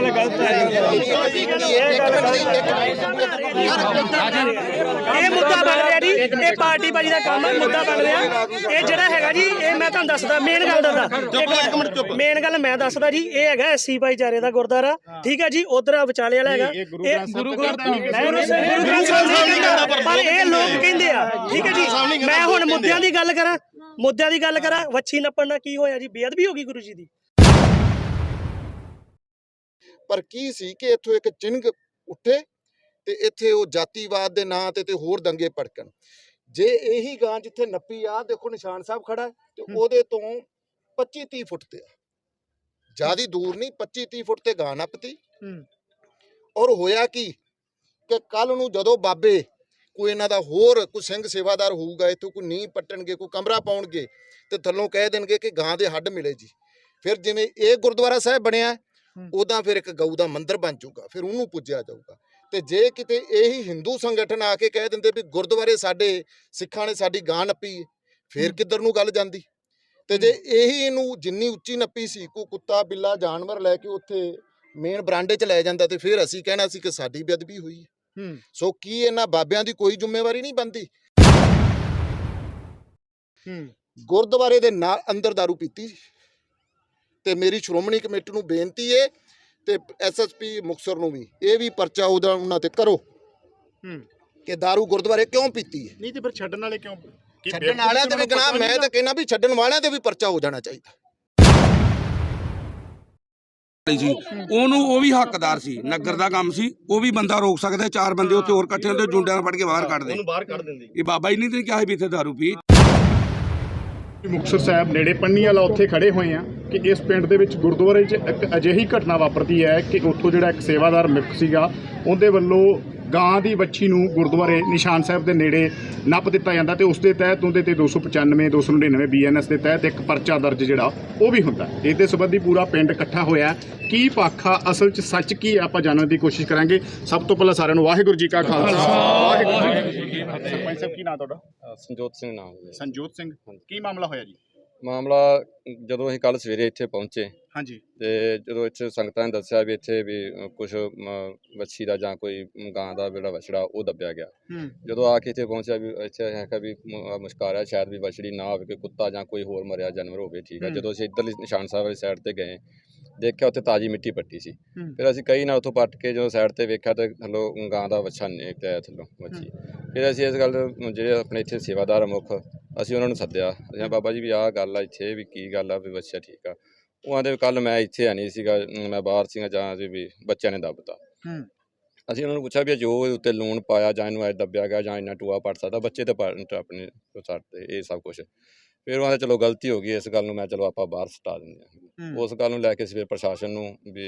ਗੱਲ ਗਲਤ ਹੈ। ਇਹ ਗੱਲ ਇਹ ਮੁੱਦਾ ਬਣ ਰਿਹਾ ਜੀ। ਇਹ ਪਾਰਟੀ ਬਾਜੀ ਦਾ ਕੰਮ ਹੈ ਮੁੱਦਾ ਬਣ ਰਿਹਾ। ਇਹ ਜਿਹੜਾ ਹੈਗਾ ਜੀ ਇਹ ਮੈਂ ਤੁਹਾਨੂੰ ਦੱਸਦਾ ਮੇਨ ਗੱਲ ਦੱਸਦਾ। ਮੇਨ ਗੱਲ ਮੈਂ ਦੱਸਦਾ ਜੀ। ਇਹ ਹੈਗਾ ਐਸਸੀ ਭਾਈਚਾਰੇ ਦਾ ਗੁਰਦੁਆਰਾ। ਠੀਕ ਹੈ ਜੀ ਉਧਰ ਵਿਚਾਲੇ ਵਾਲਾ ਹੈਗਾ। ਇਹ ਗੁਰੂ ਗ੍ਰੰਥ ਗੁਰੂ ਗ੍ਰੰਥ ਸਾਹਿਬ ਪਰ ਇਹ ਲੋਕ ਕਹਿੰਦੇ ਆ। ਠੀਕ ਹੈ ਜੀ। ਮੈਂ ਹੁਣ ਮੁੱਦਿਆਂ ਦੀ ਗੱਲ ਕਰਾਂ। ਮੁੱਦਿਆਂ ਦੀ ਗੱਲ ਕਰਾਂ। ਵੱਛੀ ਨੱਪਣ ਨਾਲ ਕੀ ਹੋਇਆ ਜੀ? ਬੇਅਦਬੀ ਹੋ ਗਈ ਗੁਰੂ ਜੀ ਦੀ। ਪਰ ਕੀ ਸੀ ਕਿ ਇੱਥੋਂ ਇੱਕ ਚਿੰਗ ਉੱਠੇ ਤੇ ਇੱਥੇ ਉਹ ਜਾਤੀਵਾਦ ਦੇ ਨਾਂ ਤੇ ਤੇ ਹੋਰ ਦੰਗੇ ਭੜਕਣ। ਜੇ ਇਹੀ ਗਾਂ ਜਿੱਥੇ ਨੱਪੀ ਆ ਦੇਖੋ ਨਿਸ਼ਾਨ ਸਾਹਿਬ ਖੜਾ ਤੇ ਉਹਦੇ ਤੋਂ 25 30 ਫੁੱਟ ਤੇ ਆ। ਜਿਆਦੀ ਦੂਰ ਨਹੀਂ 25 30 ਫੁੱਟ ਤੇ ਗਾਂ ਨੱਪਤੀ। ਔਰ ਹੋਇਆ ਕੀ ਕਿ ਕੱਲ ਨੂੰ ਜਦੋਂ ਬਾਬੇ ਕੋਈ ਇਹਨਾਂ ਦਾ ਹੋਰ ਕੋਈ ਸਿੰਘ ਸੇਵਾਦਾਰ ਹੋਊਗਾ ਇੱਥੋਂ ਕੋਈ ਨੀਂਹ ਪੱਟਣਗੇ ਕੋਈ ਕਮਰਾ ਪਾਉਣਗੇ ਤੇ ਥੱਲੋਂ ਕਹਿ ਦੇਣਗੇ ਕਿ ਗਾਂ ਦੇ ਹੱਡ ਮਿਲੇ ਜੀ। ਫਿਰ ਜਿਵੇਂ ਇਹ ਗੁਰਦੁਆਰਾ ਸਾਹਿਬ ਬਣਿਆ ਉਦਾਂ ਫਿਰ ਇੱਕ ਗਊ ਦਾ ਮੰਦਿਰ ਬਣ ਜਾਊਗਾ ਫਿਰ ਉਹਨੂੰ ਪੂਜਿਆ ਜਾਊਗਾ। ਤੇ ਜੇ ਕਿਤੇ ਇਹੀ ਹਿੰਦੂ ਸੰਗਠਨ ਆ ਕੇ ਕਹਿ ਦਿੰਦੇ ਵੀ ਗੁਰਦੁਆਰੇ ਸਾਡੇ ਸਿੱਖਾਂ ਨੇ ਸਾਡੀ ਗਾਂ ਨੱਪੀ ਫਿਰ ਕਿੱਧਰ ਨੂੰ ਗੱਲ ਜਾਂਦੀ? ਤੇ ਜੇ ਇਹੀ ਇਹਨੂੰ ਜਿੰਨੀ ਉੱਚੀ ਨੱਪੀ ਸੀ ਕੋਈ ਕੁੱਤਾ ਬਿੱਲਾ ਜਾਨਵਰ ਲੈ ਕੇ ਉੱਥੇ ਮੇਨ ਬਰਾਂਡੇ 'ਚ ਲੈ ਜਾਂਦਾ ਤੇ ਫਿਰ ਅਸੀਂ ਕਹਿਣਾ ਸੀ ਕਿ ਸਾਡੀ ਬੇਅਦਬੀ ਹੋਈ ਹੈ। ਸੋ ਕੀ ਇਹਨਾਂ ਬਾਬਿਆਂ ਦੀ ਕੋਈ ਜ਼ਿੰਮੇਵਾਰੀ ਨਹੀਂ ਬੰਦੀ ਗੁਰਦੁਆਰੇ ਦੇ ਨਾਲ ਅੰਦਰ दारू ਪੀਤੀ ਤੇ ਮੇਰੀ ਸ਼੍ਰੋਮਣੀ ਕਮੇਟੀ ਨੂੰ ਬੇਨਤੀ ਹੈ ਤੇ ਐਸਐਸਪੀ ਮੁਕਸਰ ਨੂੰ ਵੀ ਇਹ ਵੀ ਪਰਚਾ ਉਹਦਾ ਉਹਨਾਂ ਤੇ ਕਰੋ। ਕਿ दारू ਗੁਰਦੁਆਰੇ ਕਿਉਂ ਪੀਤੀ ਹੈ ਨਹੀਂ ਤੇ ਫਿਰ ਛੱਡਣ ਵਾਲੇ ਕਿਉਂ? ਕੀ ਛੱਡਣ ਵਾਲਿਆਂ ਤੇ ਵੀ ਗਨਾਹ ਮੈਂ ਤਾਂ ਕਹਿਣਾ ਵੀ ਛੱਡਣ ਵਾਲਿਆਂ ਤੇ ਵੀ ਪਰਚਾ ਹੋ ਜਾਣਾ ਚਾਹੀਦਾ। ਸੀ। ਉਹਨੂੰ ਉਹ ਵੀ ਹੱਕਦਾਰ ਸੀ ਨਗਰ ਦਾ ਕੰਮ ਸੀ ਉਹ ਵੀ ਬੰਦਾ ਰੋਕ ਸਕਦਾ ਚਾਰ ਬੰਦੇ ਉੱਥੇ ਹੋਰ ਇਕੱਠੇ ਹੁੰਦੇ ਜੁੰਡਿਆਂ ਨੂੰ ਫੜ ਕੇ ਬਾਹਰ ਕੱਢ ਦੇ ਉਹਨੂੰ ਬਾਹਰ ਕੱਢ ਦਿੰਦੀ। ਇਹ ਬਾਬਾ ਜੀ ਨਹੀਂ ਤੇ ਕਿਹਾ ਸੀ ਵੀ ਇੱਥੇ ਦਾਰੂ ਪੀ। ਮੁਕਤਸਰ ਸਾਹਿਬ ਨੇੜੇ ਪੰਨੀ ਵਾਲਾ ਉੱਥੇ ਖੜੇ ਹੋਏ ਆ ਕਿ ਇਸ ਪਿੰਡ ਦੇ ਵਿੱਚ ਗੁਰਦੁਆਰੇ 'ਚ ਇੱਕ ਅਜਿਹੀ ਘਟਨਾ ਵਾਪਰਦੀ ਹੈ ਕਿ ਉੱਥੋਂ ਜਿਹੜਾ ਇੱਕ ਸੇਵਾਦਾਰ ਮਿੱਕ ਸੀਗਾ, ਉਹਦੇ ਵੱਲੋਂ ਗਾਂ ਦੀ ਵੱਛੀ ਨੂੰ ਗੁਰਦੁਆਰੇ ਨਿਸ਼ਾਨ ਸਾਹਿਬ ਦੇ ਨੇੜੇ ਨੱਪ ਦਿੱਤਾ ਜਾਂਦਾ ਤੇ ਉਸ ਦੇ ਤਹਿਤ ਉਹਦੇ ਤੇ 295 299 ਬੀਐਨਐਸ ਦੇ ਤਹਿਤ ਇੱਕ ਪਰਚਾ ਦਰਜ ਜਿਹੜਾ, ਉਹ ਵੀ ਹੁੰਦਾ ਇਸ ਦੇ ਸੰਬੰਧੀ ਪੂਰਾ ਪਿੰਡ ਇਕੱਠਾ ਹੋਇਆ ਕੀ ਪਾਖਾ ਅਸਲ 'ਚ ਸੱਚ ਕੀ ਹੈ, ਆਪਾਂ ਜਾਣਨ ਦੀ ਕੋਸ਼ਿਸ਼ ਕਰਾਂਗੇ। ਸਭ ਤੋਂ ਪਹਿਲਾਂ ਸਾਰਿਆਂ ਨੂੰ ਵਾਹਿਗੁਰੂ ਜੀ ਕਾ ਖਾਲਸਾ। ਵਾਹਿਗੁਰੂ ਜੀ ਸਰਪੰਚ ਸਾਹਿਬ ਕੀ ਨਾਂ ਤੁਹਾਡਾ? ਅ, ਸੰਜੋਤ ਸਿੰਘ ਨਾਮ ਹੈ ਸੰਜੋਤ ਸਿੰਘ ਕੀ ਮਾਮਲਾ ਹੋਇਆ ਜੀ? ਮਾਮਲਾ ਜਦੋਂ ਅਸੀਂ ਕੱਲ ਸਵੇਰੇ ਇੱਥੇ ਪਹੁੰਚੇ ਹਾਂਜੀ। ਤੇ ਜਦੋਂ ਇੱਥੇ ਸੰਗਤਾਂ ਨੇ ਦੱਸਿਆ ਵੀ ਇੱਥੇ ਵੀ ਕੁਝ ਵੱਛੀ ਦਾ ਜਾਂ ਕੋਈ ਮ, ਗਾਂ ਦਾ ਜਿਹੜਾ ਵਛੜਾ ਉਹ ਦੱਬਿਆ ਗਿਆ। ਹੂੰ। ਜਦੋਂ ਆ ਕੇ ਇੱਥੇ ਪਹੁੰਚਿਆ ਵੀ ਇੱਥੇ ਹੈਗਾ ਵੀ ਮ- ਮੁਸ਼ਕਾਰ ਹੈ ਸ਼ਾਇਦ ਵੀ ਵਛੜੀ ਨਾ ਹੋਵੇ ਕੋਈ ਕੁੱਤਾ ਜਾਂ ਕੋਈ ਹੋਰ ਮਰਿਆ ਜਾਨਵਰ ਹੋਵੇ ਠੀਕ ਹੈ। ਹੂੰ। ਜਦੋਂ ਅਸੀਂ ਇੱਧਰਲੀ ਨਿਸ਼ਾਨ ਸਾਹਿਬ ਵਾਲੀ ਸਾਈਡ ਤੇ ਗਏ ਦੇਖਿਆ ਉੱਥੇ ਤਾਜੀ ਮਿੱਟੀ ਪੱਟੀ ਸੀ। ਫਿਰ ਅਸੀਂ ਕਈ ਨਾਲ ਉੱਥੋਂ ਪੱਟ ਕੇ ਜਦੋਂ ਸਾਈਡ ਤੇ ਵੇਖਿਆ ਤੇ ਥੱਲੋਂ ਗਾਂ ਦਾ ਵੱਛਾ ਨਿਕਲਿਆ ਥੱਲੋਂ ਵੱਛੀ। ਫਿਰ ਅਸੀਂ ਇਸ ਗੱਲ ਜਿਹੜੇ ਆਪਣੇ ਇੱਥੇ ਸੇਵਾਦਾਰ ਮੁੱਖ ਅਸੀਂ ਉਹਨਾਂ ਨੂੰ ਸੱਦਿਆ। ਅਸੀਂ ਬਾਬਾ ਜੀ ਵੀ ਆਹ ਗੱਲ ਆ ਇੱਥੇ ਵੀ ਕੀ ਗੱਲ ਆ ਵੀ ਬੱਚਾ ਠੀਕ ਆ। ਉਹ ਆਂਦੇ ਕੱਲ ਮੈਂ ਇੱਥੇ ਆ ਨਹੀਂ ਸੀਗਾ ਮੈਂ ਬਾਹਰ ਸੀਗਾ ਜਾਂ ਜੀ ਵੀ ਬੱਚਿਆਂ ਨੇ ਦੱਬਤਾ। ਅਸੀਂ ਉਹਨਾਂ ਨੂੰ ਪੁੱਛਿਆ ਵੀ ਜੋ ਉੱਤੇ ਲੂਣ ਪਾਇਆ ਜਾਂ ਇਹਨੂੰ ਐ ਦੱਬਿਆ ਗਿਆ ਜਾਂ ਇੰਨਾ ਟੂਆ ਪੜ ਸਕਦਾ ਬੱਚੇ ਤੇ ਪੜ ਆਪਣੇ ਸੱਟ ਇਹ ਸਭ ਕੁਝ ਫਿਰ ਉਹ ਆਂਦੇ ਚਲੋ ਗਲਤੀ ਹੋ ਗਈ ਇਸ ਗੱਲ ਨੂੰ ਮੈਂ ਚਲੋ ਆਪਾਂ ਬਾਹਰ ਸਟਾ ਦਿੰਦੇ ਹਾਂ। ਉਸ ਗੱਲ ਨੂੰ ਲੈ ਕੇ ਸਵੇਰ ਪ੍ਰਸ਼ਾਸਨ ਨੂੰ ਵੀ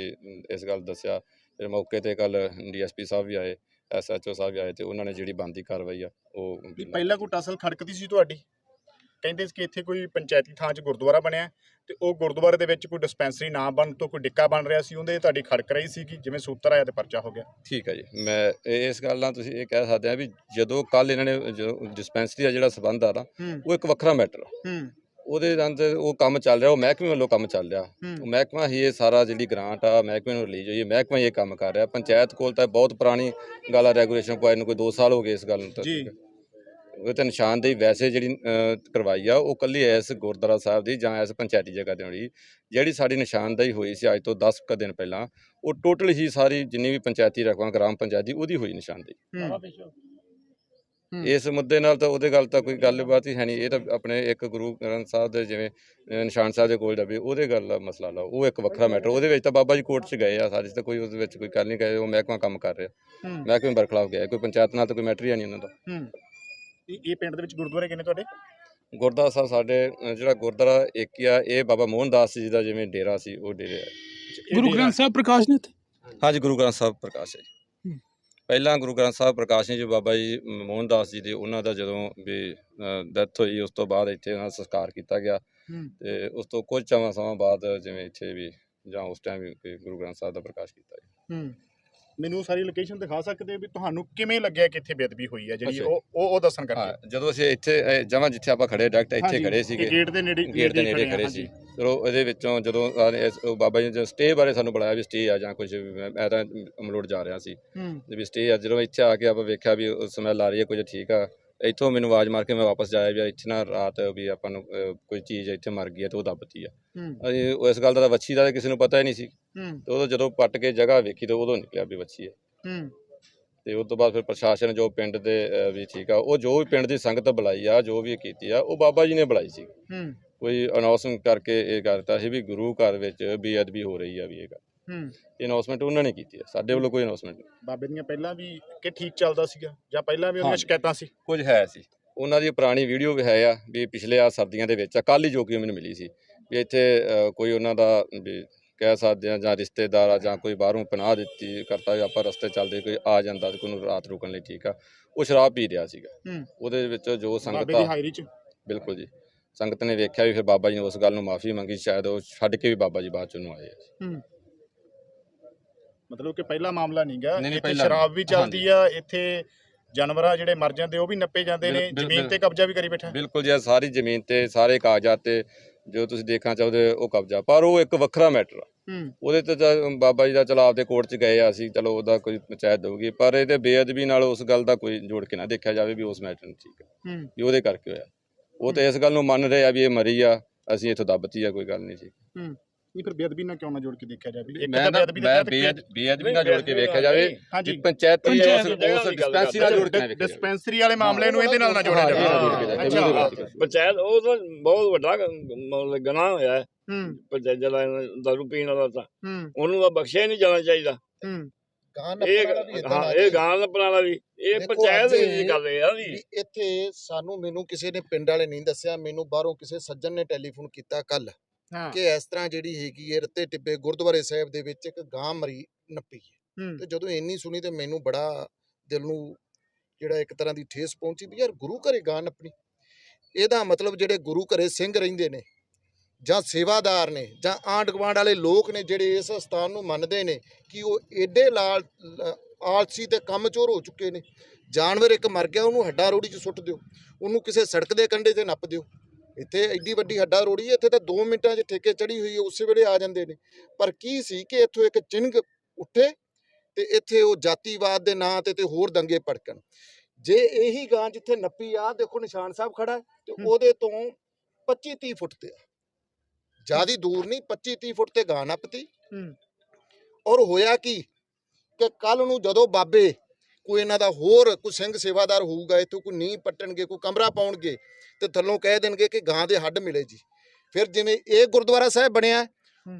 ਇਸ ਗੱਲ ਦੱਸਿਆ। ਫਿਰ ਮੌਕੇ ਤੇ ਕੱਲ ਡੀਐਸਪੀ ਸਾਹਿਬ ਵੀ ਆਏ ਐਸਐਚਓ ਸਾਹਿਬ ਵੀ ਆਏ ਤੇ ਉਹਨਾਂ ਨੇ ਜਿਹੜੀ ਬੰਦੀ ਕਾਰਵਾਈ ਆ ਉਹ ਵੀ ਪਹਿਲਾਂ ਕੋਈ ਟਸਲ ਖੜਕਦੀ ਸੀ ਤੁਹਾਡੀ? ਕਹਿੰਦੇ ਸੀ ਕਿ ਇੱਥੇ ਕੋਈ ਪੰਚਾਇਤੀ ਥਾਂ 'ਚ ਗੁਰਦੁਆਰਾ ਬਣਿਆ ਤੇ ਉਹ ਗੁਰਦੁਆਰੇ ਦੇ ਵਿੱਚ ਕੋਈ ਡਿਸਪੈਂਸਰੀ ਨਾ ਬਣ ਤੋਂ ਕੋਈ ਡਿੱਕਾ ਬਣ ਰਿਹਾ ਸੀ ਉਹਦੇ ਤੁਹਾਡੀ ਖੜਕ ਰਹੀ ਸੀ ਕਿ ਜਿਵੇਂ ਸੂਤਰ ਆਇਆ ਤੇ ਪਰਚਾ ਹੋ ਗਿਆ? ਠੀਕ ਹੈ ਜੀ। ਮੈਂ ਇਸ ਗੱਲ ਨਾਲ ਤੁਸੀਂ ਇਹ ਕਹਿ ਸਕਦੇ ਆ ਵੀ ਜਦੋਂ ਕੱਲ ਇਹਨਾਂ ਨੇ ਡਿਸਪੈਂਸਰੀ ਦਾ ਜਿਹੜਾ ਸਬੰਧ ਆ ਨਾ ਉਹ ਇੱਕ ਵੱਖਰਾ ਮੈਟਰ ਆ। ਹੂੰ। ਉਹਦੇ ਅੰਦਰ ਉਹ ਕੰਮ ਚੱਲ ਰਿਹਾ ਉਹ ਮਹਿਕਮੇ ਵੱਲੋਂ ਕੰਮ ਚੱਲ ਰਿਹਾ। ਉਹ ਮਹਿਕਮਾ ਹੀ ਇਹ ਸਾਰਾ ਜਿਹੜੀ ਗ੍ਰਾਂਟ ਆ ਮਹਿਕਮੇ ਨੂੰ ਰਿਲੀਜ਼ ਹੋਈ ਹੈ ਮਹਿਕਮਾ ਹੀ ਇਹ ਕੰਮ ਕਰ ਰਿਹਾ। ਪੰਚਾਇਤ ਕੋਲ ਤਾਂ ਬਹੁਤ ਪੁਰਾਣੀ ਗੱਲ ਆ ਰੈਗੂਲੇਸ਼ਨ ਪਾਈ ਨੂੰ ਕੋਈ 2 ਸਾਲ ਹੋ ਗਏ ਇਸ ਗੱਲ ਨੂੰ ਤਾਂ। ਉਹ ਤਾਂ ਨਿਸ਼ਾਨਦੇਹੀ ਵੈਸੇ ਜਿਹੜੀ ਕਰਵਾਈ ਆ ਉਹ ਕੱਲੀ ਐਸ ਗੁਰਦੁਆਰਾ ਸਾਹਿਬ ਦੀ ਜਾਂ ਐਸ ਪੰਚਾਇਤੀ ਜਗ੍ਹਾ ਤੇ ਹੋਣੀ ਜਿਹੜੀ ਸਾਡੀ ਨਿਸ਼ਾਨਦੇਹੀ ਹੋਈ ਸੀ ਅੱਜ ਤੋਂ 10 ਕੁ ਦਿਨ ਪਹਿਲਾਂ ਉਹ ਟੋਟਲ ਹੀ ਸਾਰੀ ਜਿੰਨੀ ਵੀ ਪੰਚਾਇਤੀ ਰਕਮਾਂ ਗ੍ਰਾਮ ਪੰਚਾਇਤੀ ਉਹਦੀ ਹੋਈ ਨਿਸ਼ਾਨਦੇਹੀ। ਇਸ ਮੁੱਦੇ ਨਾਲ ਤਾਂ ਉਹਦੇ ਗੱਲ ਤਾਂ ਕੋਈ ਗੱਲਬਾਤ ਹੀ ਹੈ ਨਹੀਂ। ਇਹ ਤਾਂ ਆਪਣੇ ਇੱਕ ਗੁਰੂ ਗ੍ਰੰਥ ਸਾਹਿਬ ਦੇ ਜਿਵੇਂ ਨਿਸ਼ਾਨ ਸਾਹਿਬ ਦੇ ਕੋਲ ਦਵੇ ਉਹਦੇ ਗੱਲ ਦਾ ਮਸਲਾ ਲਾ। ਉਹ ਇੱਕ ਵੱਖਰਾ ਮੈਟਰ। ਉਹਦੇ ਵਿੱਚ ਤਾਂ ਬਾਬਾ ਜੀ ਕੋਰਟ 'ਚ ਗਏ ਆ ਸਾਡੇ ਤਾਂ ਕੋਈ ਉਹਦੇ ਵਿੱਚ ਕੋਈ ਗੱਲ ਨਹੀਂ ਕਹੇ ਉਹ ਮਹਿਕਮਾ ਕੰਮ ਕਰ ਰਿਹਾ। ਮਹਿਕਮੇ ਬਰਖਲਾਫ ਗਿਆ? ਕੋਈ ਪੰਚਾਇਤ ਨਾਲ ਤਾਂ ਕੋਈ ਮੈਟਰ ਹੀ ਨਹੀਂ ਉਹਨਾਂ ਦਾ। ਇਹ ਇਹ ਪਿੰਡ ਦੇ ਵਿੱਚ ਗੁਰਦੁਆਰੇ ਕਿੰਨੇ ਤੁਹਾਡੇ? ਗੁਰਦੁਆਰਾ ਸਾਹਿਬ ਸਾਡੇ ਜਿਹੜਾ ਗੁਰਦੁਆਰਾ ਇੱਕ ਹੀ ਆ ਇਹ ਬਾਬਾ ਮੋਹਨ ਦਾਸ ਜੀ ਦਾ ਜਿਵੇਂ ਡੇਰਾ ਸੀ ਉਹ ਡੇਰੇ ਗੁਰੂ ਗ੍ਰੰਥ ਸਾਹਿਬ ਪ੍ਰਕਾਸ਼ ਨੇ ਹਾਂਜੀ ਗੁਰੂ ਗ੍ਰੰਥ ਸਾਹਿਬ ਪ੍ਰਕਾਸ਼ ਹੈ ਜੀ। ਪਹਿਲਾਂ ਗੁਰੂ ਗ੍ਰੰਥ ਸਾਹਿਬ ਪ੍ਰਕਾਸ਼ ਨੇ ਜੋ ਬਾਬਾ ਜੀ ਮੋਹਨ ਦਾਸ ਜੀ ਦੇ ਉਹਨਾਂ ਦਾ ਜਦੋਂ ਵੀ ਡੈਥ ਹੋਈ ਉਸ ਤੋਂ ਬਾਅਦ ਇੱਥੇ ਉਹਨਾਂ ਦਾ ਸੰਸਕਾਰ ਕੀਤਾ ਗਿਆ। ਤੇ ਉਸ ਤੋਂ ਕੁਝ ਚਵਾਂ ਸਮਾਂ ਬਾਅਦ ਜਿਵੇਂ ਇੱਥੇ ਵੀ ਜਾਂ ਉਸ ਟਾਈਮ ਵੀ ਗੁਰੂ ਗ੍ਰੰਥ ਸਾਹਿਬ ਦਾ ਪ੍ਰਕਾਸ਼ ਕੀਤਾ ਜੀ ਹੂੰ। ਮੈਨੂੰ ਸਾਰੀ ਲੋਕੇਸ਼ਨ ਦਿਖਾ ਸਕਦੇ ਵੀ ਤੁਹਾਨੂੰ ਕਿਵੇਂ ਲੱਗਿਆ ਕਿ ਇੱਥੇ ਬੇਅਦਬੀ ਹੋਈ ਹੈ ਜਿਹੜੀ। ਉਹ ਉਹ ਉਹ ਦੱਸਣ ਕਰਕੇ। ਹਾਂ ਜਦੋਂ ਅਸੀਂ ਇੱਥੇ ਜਮਾਂ ਜਿੱਥੇ ਆਪਾਂ ਖੜੇ ਡਾਇਰੈਕਟ ਇੱਥੇ ਖੜੇ ਸੀਗੇ। ਗੇਟ ਦੇ ਨੇੜੇ ਗੇਟ ਦੇ ਨੇੜੇ ਖੜੇ ਸੀ। ਚਲੋ ਇਹਦੇ ਵਿੱਚੋਂ ਜਦੋਂ ਉਹ ਬਾਬਾ ਜੀ ਨੇ ਸਟੇ ਬਾਰੇ ਸਾਨੂੰ ਬੁਲਾਇਆ ਵੀ ਸਟੇ ਆ ਜਾਂ ਕੁਝ ਮੈਂ ਤਾਂ ਅਮਲੋਡ ਜਾ ਰਿਹਾ ਸੀ। ਵੀ ਸਟੇ ਆ ਜਦੋਂ ਇੱਥੇ ਆ ਕੇ ਆਪਾਂ ਵੇਖਿਆ ਵੀ ਸਮੈਲ ਆ ਰਹੀ ਹੈ ਕੁਝ ਠੀਕ ਆ। ਇੱਥੋਂ ਮੈਨੂੰ ਆਵਾਜ਼ ਮਾਰ ਕੇ ਮੈਂ ਵਾਪਸ ਜਾਇਆ ਵੀ ਇੱਥੇ ਨਾ ਰਾਤ ਵੀ ਆਪਾਂ ਨੂੰ ਅਹ, ਕੋਈ ਚੀਜ਼ ਇੱਥੇ ਮਰ ਗਈ ਹੈ ਤੇ ਉਹ ਦੱਬਤੀ ਆ। ਹੂੰ। ਅਸੀਂ ਉਹ ਇਸ ਗੱਲ ਦਾ ਤਾਂ ਵੱਛੀ ਦਾ ਤਾਂ ਕਿਸੇ ਨੂੰ ਪਤਾ ਹੀ ਨਹੀਂ ਸੀ। ਹੂੰ। ਤੇ ਉਦੋਂ ਜਦੋਂ ਪੱਟ ਕੇ ਜਗ੍ਹਾ ਵੇਖੀ ਤੇ ਉਦੋਂ ਨਿਕਲਿਆ ਵੀ ਵੱਛੀ ਹੈ। ਹੂੰ। ਤੇ ਉਸ ਤੋਂ ਬਾਅਦ ਫਿਰ ਪ੍ਰਸ਼ਾਸਨ ਜੋ ਪਿੰਡ ਦੇ ਅਹ, ਵੀ ਠੀਕ ਆ ਉਹ ਜੋ ਵੀ ਪਿੰਡ ਦੀ ਸੰਗਤ ਬੁਲਾਈ ਆ ਜੋ ਵੀ ਕੀਤੀ ਆ ਉਹ ਬਾਬਾ ਜੀ ਨੇ ਬੁਲਾਈ ਸੀ। ਹੂੰ। ਕੋਈ ਅਨਾਉਂਸਮੈਂਟ ਕਰਕੇ ਇਹ ਕਰਤਾ ਸੀ ਵੀ ਗੁਰੂ ਘਰ ਵਿੱਚ ਬੇਅਦਬੀ ਹੋ ਰਹੀ ਆ ਵੀ ਇਹ ਗੱਲ। ਇਹ ਅਨਾਉਂਸਮੈਂਟ ਉਹਨਾਂ ਨੇ ਕੀਤੀ ਆ ਸਾਡੇ ਵੱਲੋਂ ਕੋਈ ਅਨਾਉਂਸਮੈਂਟ ਨਹੀਂ। ਬਾਬੇ ਦੀਆਂ ਪਹਿਲਾਂ ਵੀ ਕਿ ਠੀਕ ਚੱਲਦਾ ਸੀਗਾ ਜਾਂ ਪਹਿਲਾਂ ਵੀ ਹਾਂ। ਸ਼ਿਕਾਇਤਾਂ ਸੀ? ਕੁਝ ਹੈ ਸੀ। ਉਹਨਾਂ ਦੀ ਪੁਰਾਣੀ ਵੀਡੀਓ ਵੀ ਹੈ ਆ ਵੀ ਪਿਛਲੇ ਆ ਸਰਦੀਆਂ ਦੇ ਵਿੱਚ ਆ ਕੱਲ੍ਹ ਹੀ ਜੋ ਕਿ ਮੈਨੂੰ ਮਿਲੀ ਸੀ ਵੀ ਇੱਥੇ ਕੋਈ ਉਹਨਾਂ ਦਾ ਵੀ ਕਹਿ ਸਕਦੇ ਆ ਜਾਂ ਰਿਸ਼ਤੇਦਾਰ ਆ ਜਾਂ ਕੋਈ ਬਾਹਰੋਂ ਪਨਾਹ ਦਿੱਤੀ ਕਰਤਾ ਵੀ ਆਪਾਂ ਰਸਤੇ ਚੱਲਦੇ ਕੋਈ ਆ ਜਾਂਦਾ ਤੇ ਕੋਈ ਨੂੰ ਰਾਤ ਰੁਕਣ ਲਈ ਠੀਕ ਆ ਉਹ ਸ਼ਰਾਬ ਪੀ ਰਿਹਾ ਸੀਗਾ। ਹੂੰ। ਉਹਦੇ ਵਿੱਚ ਜੋ ਸੰਗਤ ਆ ਬਿਲਕੁਲ ਜੀ। ਸੰਗਤ ਨੇ ਵੇਖਿਆ ਵੀ ਫਿਰ ਬਾਬਾ ਜੀ ਨੇ ਉਸ ਗੱਲ ਨੂੰ ਮਾਫੀ ਮੰਗੀ ਸ਼ਾਇਦ ਉਹ ਛੱਡ ਕੇ ਵੀ ਬਾਬਾ ਜੀ ਬਾਅਦ ਚ ਨੂੰ ਆਏ। ਮਤਲਬ ਕਿ ਪਹਿਲਾ ਮਾਮਲਾ ਨਹੀਂ ਗਾ ਨਹੀਂ, ਨਹੀਂ, ਇੱਥੇ ਪਹਿਲਾ ਸ਼ਰਾਬ ਵੀ। ਚੱਲਦੀ ਆ ਇੱਥੇ ਜਾਨਵਰਾਂ ਜਿਹੜੇ ਮਰ ਜਾਂਦੇ ਉਹ ਵੀ ਨੱਪੇ ਜਾਂਦੇ ਨੇ ਬਿਲ- ਬਿਲ- ਜ਼ਮੀਨ ਤੇ ਕਬਜ਼ਾ ਵੀ ਕਰੀ ਬੈਠਾ। ਬਿਲਕੁਲ ਜੀ ਸਾਰੀ ਜ਼ਮੀਨ ਤੇ ਸਾਰੇ ਕਾਗਜ਼ਾਤ ਤੇ ਜੋ ਤੁਸੀਂ ਦੇਖਣਾ ਚਾਹੋਗੇ ਉਹ ਕਬਜ਼ਾ। ਪਰ ਉਹ ਇੱਕ ਵੱਖਰਾ ਮੈਟਰ ਆ। ਹੂੰ। ਉਹਦੇ ਤੇ ਤਾਂ ਬਾਬਾ ਜੀ ਦਾ ਚਲੋ ਆਪਦੇ ਕੋਰਟ 'ਚ ਗਏ ਆ ਅਸੀਂ ਚਲੋ ਉਹਦਾ ਕੋਈ ਪੰਚਾਇਤ ਦਊਗੀ ਪਰ ਇਹਦੇ ਬੇਅਦਬੀ ਨਾਲ ਉਸ ਗੱਲ ਦਾ ਕੋਈ ਜੋੜ ਕੇ ਨਾ ਦੇਖਿਆ ਜਾਵੇ ਵੀ ਉਸ ਮੈਟਰ ਨੂੰ ਠੀਕ ਹੈ ਹੂੰ। ਵੀ ਉਹਦੇ ਕਰਕੇ ਹੋਇਆ। ਉਹ ਤੇ ਇਸ ਗੱਲ ਨੂੰ ਮੰਨ ਰਹੇ ਆ ਵੀ ਇਹ ਮਰੀ ਆ ਅਸੀਂ ਇੱਥੋਂ ਦੱਬਤੀ ਆ ਕੋਈ ਗੱਲ ਨਹੀਂ ਸੀ ਨਹੀਂ ਫਿਰ ਬੇਅਦਬੀ ਨਾਲ ਕਿਉਂ ਨਾ ਜੋੜ ਕੇ ਦੇਖਿਆ ਜਾਵੇ? ਇੱਕ ਮੈਂ ਤਾਂ ਨਾ ਮੈਂ ਬੇਅਦਬੀ ਨਾਲ ਜੋੜ ਕੇ ਵੇਖਿਆ ਜਾਵੇ ਵੀ ਪੰਚਾਇਤੀ ਉਸ ਉਸ ਡਿਸਪੈਂਸਰੀ ਨਾਲ ਜੋੜ ਕੇ ਨਾ ਵੇਖਿਆ ਜਾਵੇ। ਡਿਸਪੈਂਸਰੀ ਵਾਲੇ ਮਾਮਲੇ ਨੂੰ ਇਹਦੇ ਨਾਲ ਨਾ ਜੋੜਿਆ ਕੇ ਜਾਵੇ। ਅੱਛਾ। ਪੰਚਾਇਤ ਉਹ ਤਾਂ ਬਹੁਤ ਵੱਡਾ ਗੁਨਾਹ ਹੋਇਆ ਹੈ। ਹੂੰ। ਪੰਚਾਇਤ ਦਾ ਦਾਰੂ ਪੀਣ ਵਾਲਾ ਤਾਂ। ਹੂੰ। ਉਹਨੂੰ ਤਾਂ ਬਖਸ਼ਿਆ ਨਹੀਂ ਜਾਣਾ ਚਾਹੀਦਾ। ਹੂੰ। ਗਾਂ ਇਹ ਵੀ। ਗਾਂ ਦਾ ਪੁਰਾਣਾ ਵੀ ਇਹ ਪੰਚਾਇਤ ਦੀ ਗੱਲ ਹੈ ਵੀ। ਜੀ ਇੱਥੇ ਸਾਨੂੰ ਮੈਨੂੰ ਕਿਸੇ ਨੇ ਪਿੰਡ ਵਾਲੇ ਨਹੀਂ ਦੱਸਿਆ ਮੈਨੂੰ ਬਾਹਰੋਂ ਕਿਸੇ ਸੱਜਣ ਨੇ ਟੈਲੀਫੋਨ ਕੀਤਾ ਕੱਲ ਕਿ ਇਸ ਤਰ੍ਹਾਂ ਜਿਹੜੀ ਹੈਗੀ ਹੈ ਰੱਤੇ ਟਿੱਬੇ ਗੁਰਦੁਆਰੇ ਸਾਹਿਬ ਦੇ ਵਿੱਚ ਇੱਕ ਗਾਂ ਮਰੀ ਨੱਪੀ ਹੈ। ਤੇ ਜਦੋਂ ਇੰਨੀ ਸੁਣੀ ਤੇ ਮੈਨੂੰ ਬੜਾ ਦਿਲ ਨੂੰ ਜਿਹੜਾ ਇੱਕ ਤਰ੍ਹਾਂ ਦੀ ਠੇਸ ਪਹੁੰਚੀ ਵੀ ਯਾਰ ਗੁਰੂ ਘਰੇ ਗਾਂ ਨੱਪਣੀ। ਇਹਦਾ ਮਤਲਬ ਜਿਹੜੇ ਗੁਰੂ ਘਰੇ ਸਿੰਘ ਰਹਿੰਦੇ ਨੇ ਜਾਂ ਸੇਵਾਦਾਰ ਨੇ ਜਾਂ ਆਂਢ ਗੁਆਂਢ ਵਾਲੇ ਲੋਕ ਨੇ ਜਿਹੜੇ ਇਸ ਸਥਾਨ ਨੂੰ ਮੰਨਦੇ ਨੇ ਕਿ ਉਹ ਏਡੇ ਲਾਲ ਆਲਸੀ ਤੇ ਕੰਮਚੋਰ ਹੋ ਚੁੱਕੇ ਨੇ। ਜਾਨਵਰ ਇੱਕ ਮਰ ਗਿਆ ਉਹਨੂੰ ਹੱਡਾ ਰੋੜੀ 'ਚ ਸੁੱਟ ਦਿਓ। ਉਹਨੂੰ ਕਿਸੇ ਸੜਕ ਦੇ ਕੰਢੇ ਤੇ ਨੱਪ ਦਿਓ। ਇੱਥੇ ਐਡੀ ਵੱਡੀ ਹੱਡਾ ਰੋੜੀ ਹੈ ਇੱਥੇ ਤਾਂ 2 ਮਿੰਟਾਂ 'ਚ ਠੇਕੇ ਚੜੀ ਹੋਈ ਹੈ ਉਸੇ ਵੇਲੇ ਆ ਜਾਂਦੇ ਨੇ ਪਰ ਕੀ ਸੀ ਕਿ ਇੱਥੋਂ ਇੱਕ ਚਿੰਗ ਉੱਠੇ ਤੇ ਇੱਥੇ ਉਹ ਜਾਤੀਵਾਦ ਦੇ ਨਾਂ ਤੇ ਤੇ ਹੋਰ ਦੰਗੇ ਭੜਕਣ ਜੇ ਇਹੀ ਗਾਂ ਜਿੱਥੇ ਨੱਪੀ ਆ ਦੇਖੋ ਨਿਸ਼ਾਨ ਸਾਹਿਬ ਖੜਾ ਤੇ। ਉਹਦੇ ਤੋਂ 25 30 ਫੁੱਟ ਤੇ ਆ ਜਿਆਦੀ ਦੂਰ ਨਹੀਂ 25 30 ਫੁੱਟ ਤੇ ਗਾਂ ਨੱਪਤੀ ਹੂੰ। ਔਰ ਹੋਇਆ ਕੀ ਕਿ ਕੱਲ ਨੂੰ ਜਦੋਂ ਬਾਬੇ ਕੋਈ ਇਹਨਾਂ ਦਾ ਹੋਰ ਕੋਈ ਸਿੰਘ ਸੇਵਾਦਾਰ ਹੋਊਗਾ ਇੱਥੋਂ ਕੋਈ ਨੀਂਹ ਪੱਟਣਗੇ ਕੋਈ ਕਮਰਾ ਪਾਉਣਗੇ ਤੇ ਥੱਲੋਂ ਕਹਿ ਦੇਣਗੇ ਕਿ ਗਾਂ ਦੇ ਹੱਡ ਮਿਲੇ ਜੀ। ਫਿਰ ਜਿਵੇਂ ਇਹ ਗੁਰਦੁਆਰਾ ਸਾਹਿਬ ਬਣਿਆ।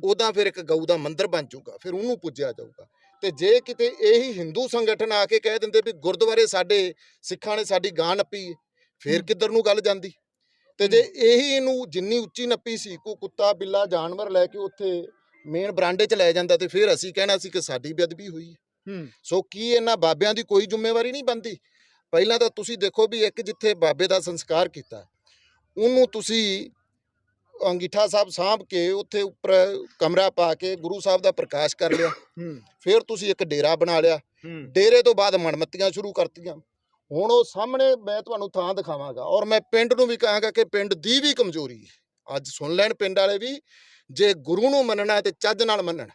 ਉਦਾਂ ਫਿਰ ਇੱਕ ਗਊ ਦਾ ਮੰਦਿਰ ਬਣ ਜਾਊਗਾ ਫਿਰ ਉਹਨੂੰ ਪੂਜਿਆ ਜਾਊਗਾ। ਤੇ ਜੇ ਕਿਤੇ ਇਹੀ ਹਿੰਦੂ ਸੰਗਠਨ ਆ ਕੇ ਕਹਿ ਦਿੰਦੇ ਵੀ ਗੁਰਦੁਆਰੇ ਸਾਡੇ ਸਿੱਖਾਂ ਨੇ ਸਾਡੀ ਗਾਂ ਨੱਪੀ ਫਿਰ। ਕਿੱਧਰ ਨੂੰ ਗੱਲ ਜਾਂਦੀ? ਤੇ ਜੇ ਇਹੀ ਇਹਨੂੰ ਜਿੰਨੀ ਉੱਚੀ ਨੱਪੀ ਸੀ ਕੋਈ ਕੁੱਤਾ ਬਿੱਲਾ ਜਾਨਵਰ ਲੈ ਕੇ ਉੱਥੇ ਮੇਨ ਬਰਾਂਡੇ 'ਚ ਲੈ ਜਾਂਦਾ ਤੇ ਫਿਰ ਅਸੀਂ ਕਹਿਣਾ ਸੀ ਕਿ ਸਾਡੀ ਬੇਅਦਬੀ ਹੋਈ ਸੋ ਕੀ ਇਹਨਾਂ ਬਾਬਿਆਂ ਦੀ ਕੋਈ ਜ਼ਿੰਮੇਵਾਰੀ ਨਹੀਂ ਬਣਦੀ? ਪਹਿਲਾਂ ਤਾਂ ਤੁਸੀਂ ਦੇਖੋ ਵੀ ਇੱਕ ਜਿੱਥੇ ਬਾਬੇ ਦਾ ਸੰਸਕਾਰ ਕੀਤਾ ਉਹਨੂੰ ਤੁਸੀਂ ਅੰਗੀਠਾ ਸਾਹਿਬ ਸਾਂਭ ਕੇ ਉੱਥੇ ਉੱਪਰ ਕਮਰਾ ਪਾ ਕੇ ਗੁਰੂ ਸਾਹਿਬ ਦਾ ਪ੍ਰਕਾਸ਼ ਕਰ ਲਿਆ। ਹੂੰ। ਫਿਰ ਤੁਸੀਂ ਇੱਕ ਡੇਰਾ ਬਣਾ ਲਿਆ। ਡੇਰੇ ਤੋਂ ਬਾਅਦ ਮਨਮੱਤੀਆਂ ਸ਼ੁਰੂ ਕਰਤੀਆਂ। ਹੁਣ ਉਹ ਸਾਹਮਣੇ ਮੈਂ ਤੁਹਾਨੂੰ ਥਾਂ ਦਿਖਾਵਾਂਗਾ ਔਰ ਮੈਂ ਪਿੰਡ ਨੂੰ ਵੀ ਕਹਾਂਗਾ ਕਿ ਪਿੰਡ ਦੀ ਵੀ ਕਮਜ਼ੋਰੀ ਹੈ। ਅੱਜ ਸੁਣ ਲੈਣ ਪਿੰਡ ਵਾਲੇ ਵੀ ਜੇ ਗੁਰੂ ਨੂੰ ਮੰਨਣਾ ਹੈ ਤੇ ਚੱਜ ਨਾਲ ਮੰਨਣ।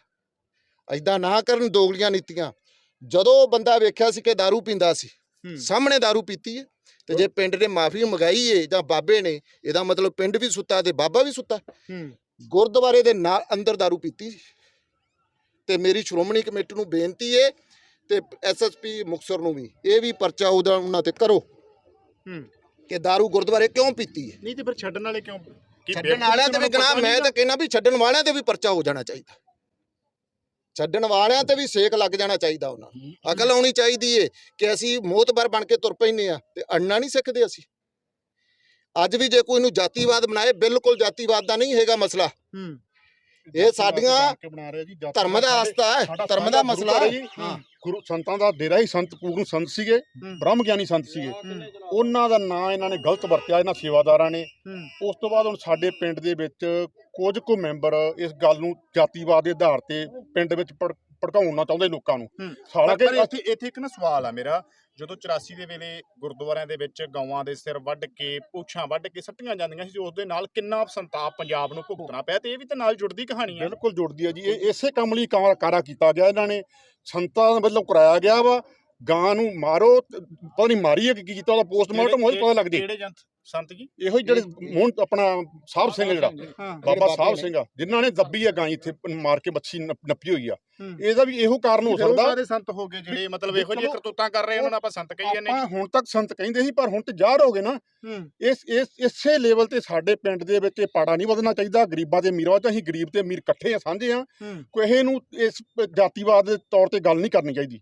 ਐਦਾਂ ਨਾ ਕਰਨ ਦੋਗਲੀਆਂ ਨੀਤੀਆਂ। ਜਦੋਂ ਬੰਦਾ ਵੇਖਿਆ ਸੀ ਕਿ दारू ਪੀਂਦਾ ਸੀ ਹੂੰ ਸਾਹਮਣੇ दारू ਪੀਤੀ ਹੈ ਤੇ ਜੇ ਪਿੰਡ ਨੇ ਮਾਫੀ ਮੰਗਾਈ ਏ ਜਾਂ ਬਾਬੇ ਨੇ ਇਹਦਾ ਮਤਲਬ ਪਿੰਡ ਵੀ ਸੁੱਤਾ ਤੇ ਬਾਬਾ ਵੀ ਸੁੱਤਾ ਹੂੰ ਗੁਰਦੁਆਰੇ ਦੇ ਨਾਲ ਅੰਦਰ दारू ਪੀਤੀ ਤੇ ਮੇਰੀ ਸ਼੍ਰੋਮਣੀ ਕਮੇਟੀ ਨੂੰ ਬੇਨਤੀ ਏ ਤੇ ਐਸਐਸਪੀ ਮੁਕਸਰ ਨੂੰ ਵੀ ਇਹ ਵੀ ਪਰਚਾ ਉਹਦਾ ਉਹਨਾਂ ਤੇ ਕਰੋ ਹੂੰ ਕਿ दारू ਗੁਰਦੁਆਰੇ ਕਿਉਂ ਪੀਤੀ ਏ ਨਹੀਂ ਤੇ ਫਿਰ ਛੱਡਣ ਵਾਲੇ ਕਿਉਂ ਕੀ ਛੱਡਣ ਬੇਵਕੂਫੀ ਵਾਲਿਆਂ ਤੇ ਵੀ ਉਹਨਾਂ ਨੂੰ ਗਨਾਹ ਪਤਾ ਮੈਂ ਨਹੀਂ ਤਾਂ ਕਹਿਣਾ ਵੀ ਛੱਡਣ ਵਾਲਿਆਂ ਤੇ ਵੀ ਪਰਚਾ ਹੋ ਜਾਣਾ ਚਾਹੀਦਾ ਛੱਡਣ ਵਾਲਿਆਂ ਤੇ ਵੀ ਸੇਕ ਲੱਗ ਜਾਣਾ ਚਾਹੀਦਾ ਉਹਨਾਂ ਅਕਲ ਆਉਣੀ ਚਾਹੀਦੀ ਏ ਕਿ ਅਸੀਂ ਮੋਤਬਰ ਬਣ ਕੇ ਤੁਰ ਪੈਨੇ ਆ ਤੇ ਅੜਨਾ ਨਹੀਂ ਸਿੱਖਦੇ ਅਸੀਂ। ਅੱਜ ਵੀ ਜੇ ਕੋਈ ਨੂੰ ਜਾਤੀਵਾਦ ਬਣਾਏ ਬਿਲਕੁਲ ਜਾਤੀਵਾਦ ਦਾ ਨਹੀਂ ਹੈਗਾ ਮਸਲਾ। ਇਹ ਸਾਡੀਆਂ ਧਰਮ ਦਾ ਆਸਤਾ ਹੈ ਧਰਮ ਦਾ ਮਸਲਾ ਹੈ। ਗੁਰੂ ਸੰਤਾਂ ਦਾ ਡੇਰਾ ਹੀ ਸੰਤ ਪੂਰਨ ਸੰਤ ਸੀਗੇ। ਬ੍ਰਹਮ ਗਿਆਨੀ ਸੰਤ ਸੀਗੇ। ਉਹਨਾਂ ਦਾ ਨਾਂ ਇਹਨਾਂ ਨੇ ਗਲਤ ਵਰਤਿਆ ਇਹਨਾਂ ਸੇਵਾਦਾਰਾਂ ਨੇ। ਉਸ ਤੋਂ ਬਾਅਦ ਹੁਣ ਸਾਡੇ ਪਿੰਡ ਦੇ ਵਿੱਚ ਕੁਝ ਕੁ ਮੈਂਬਰ ਇਸ ਗੱਲ ਨੂੰ ਜਾਤੀਵਾਦ ਦੇ ਆਧਾਰ ਤੇ ਪਿੰਡ ਵਿੱਚ ਭੜ- ਭੜਕਾਉਣਾ ਚਾਹੁੰਦੇ ਲੋਕਾਂ ਨੂੰ। ਹੂੰ। ਸਾਲਾ ਪਰ ਕਿ ਇੱਥੇ ਇੱਥੇ ਇੱਕ ਨਾ ਸਵਾਲ ਆ ਮੇਰਾ ਜਦੋਂ 84 ਦੇ ਵੇਲੇ ਗੁਰਦੁਆਰਿਆਂ ਦੇ ਵਿੱਚ ਗਊਆਂ ਦੇ ਸਿਰ ਵੱਢ ਕੇ ਪੂਛਾਂ ਵੱਢ ਕੇ ਸੱਟੀਆਂ ਜਾਂਦੀਆਂ ਸੀ ਉਸ ਦੇ ਨਾਲ ਕਿੰਨਾ ਸੰਤਾਪ ਪੰਜਾਬ ਨੂੰ ਭੁਗਤਣਾ ਪਿਆ ਤੇ ਇਹ ਵੀ ਤਾਂ ਨਾਲ ਜੁੜਦੀ ਕਹਾਣੀ ਹੈ ਬਿਲਕੁਲ ਜੁੜਦੀ ਹੈ ਜੀ। ਇਹ ਇਸੇ ਕੰਮ ਲਈ ਕਾਰਾ ਕੀਤਾ ਗਿਆ। ਇਹਨਾਂ ਨੇ ਸੰਤਾਂ ਵੱਲੋਂ ਕਰਾਇਆ ਗਿਆ ਵਾ। ਗਾਂ ਨੂੰ ਮਾਰੋ ਤੇ ਪਤਾ ਨਹੀਂ ਮਾਰੀ ਹੈ ਕਿ ਕੀ ਕੀਤਾ ਉਹਦਾ ਪੋਸਟਮਾਰਟਮ ਹੋਈ ਪਤਾ ਲੱਗਦੀ ਕਿਹੜੇ ਜੰਤ ਸੰਤ ਜੀ? ਇਹੋ ਜਿਹੜੇ ਮੋਹਨ ਆਪਣਾ ਸਾਹਿਬ ਸਿੰਘ ਜਿਹੜਾ। ਬਾਬਾ ਸਾਹਿਬ। ਸਿੰਘ। ਆ ਜਿਨ੍ਹਾਂ ਨੇ ਦੱਬੀ ਆ ਗਾਂ ਇੱਥੇ ਮਾਰ ਕੇ ਬੱਚੀ ਨੱਪ- ਹੋਈ ਆ। ਇਹਦਾ ਵੀ ਇਹੋ ਕਾਰਨ ਹੋ ਸਕਦਾ। ਦੇ ਸੰਤ ਹੋ ਗਏ ਜਿਹੜੇ ਮਤਲਬ ਇਹੋ ਜਿਹੇ ਕਰਤੂਤਾਂ ਕਰ ਰਹੇ ਉਹਨਾਂ ਨੂੰ ਆਪਾਂ ਸੰਤ ਕਹੀ ਜਾਂਦੇ ਆਪਾਂ ਹੁਣ ਤੱਕ ਸੰਤ ਕਹਿੰਦੇ ਸੀ ਪਰ ਹੁਣ ਤੇ ਜ਼ਾਹਰ ਹੋ ਗਏ ਨਾ। ਇਸ ਇਸ ਇਸੇ ਲੈਵਲ ਤੇ ਸਾਡੇ ਪਿੰਡ ਦੇ ਵਿੱਚ ਇਹ ਪਾੜਾ ਨਹੀਂ ਵਧਣਾ ਚਾਹੀਦਾ। ਗਰੀਬਾਂ ਦੇ ਅਮੀਰਾਂ ਚ ਅਸੀਂ ਗਰੀਬ ਤੇ ਅਮੀਰ ਇਕੱਠੇ ਆ ਸਾਂਝੇ ਆ। ਕਿਸੇ ਨੂੰ ਇਸ ਜਾਤੀਵਾਦ ਦੇ ਤੌਰ ਤੇ ਗੱਲ ਨਹੀਂ ਕਰਨੀ ਚਾਹੀਦੀ।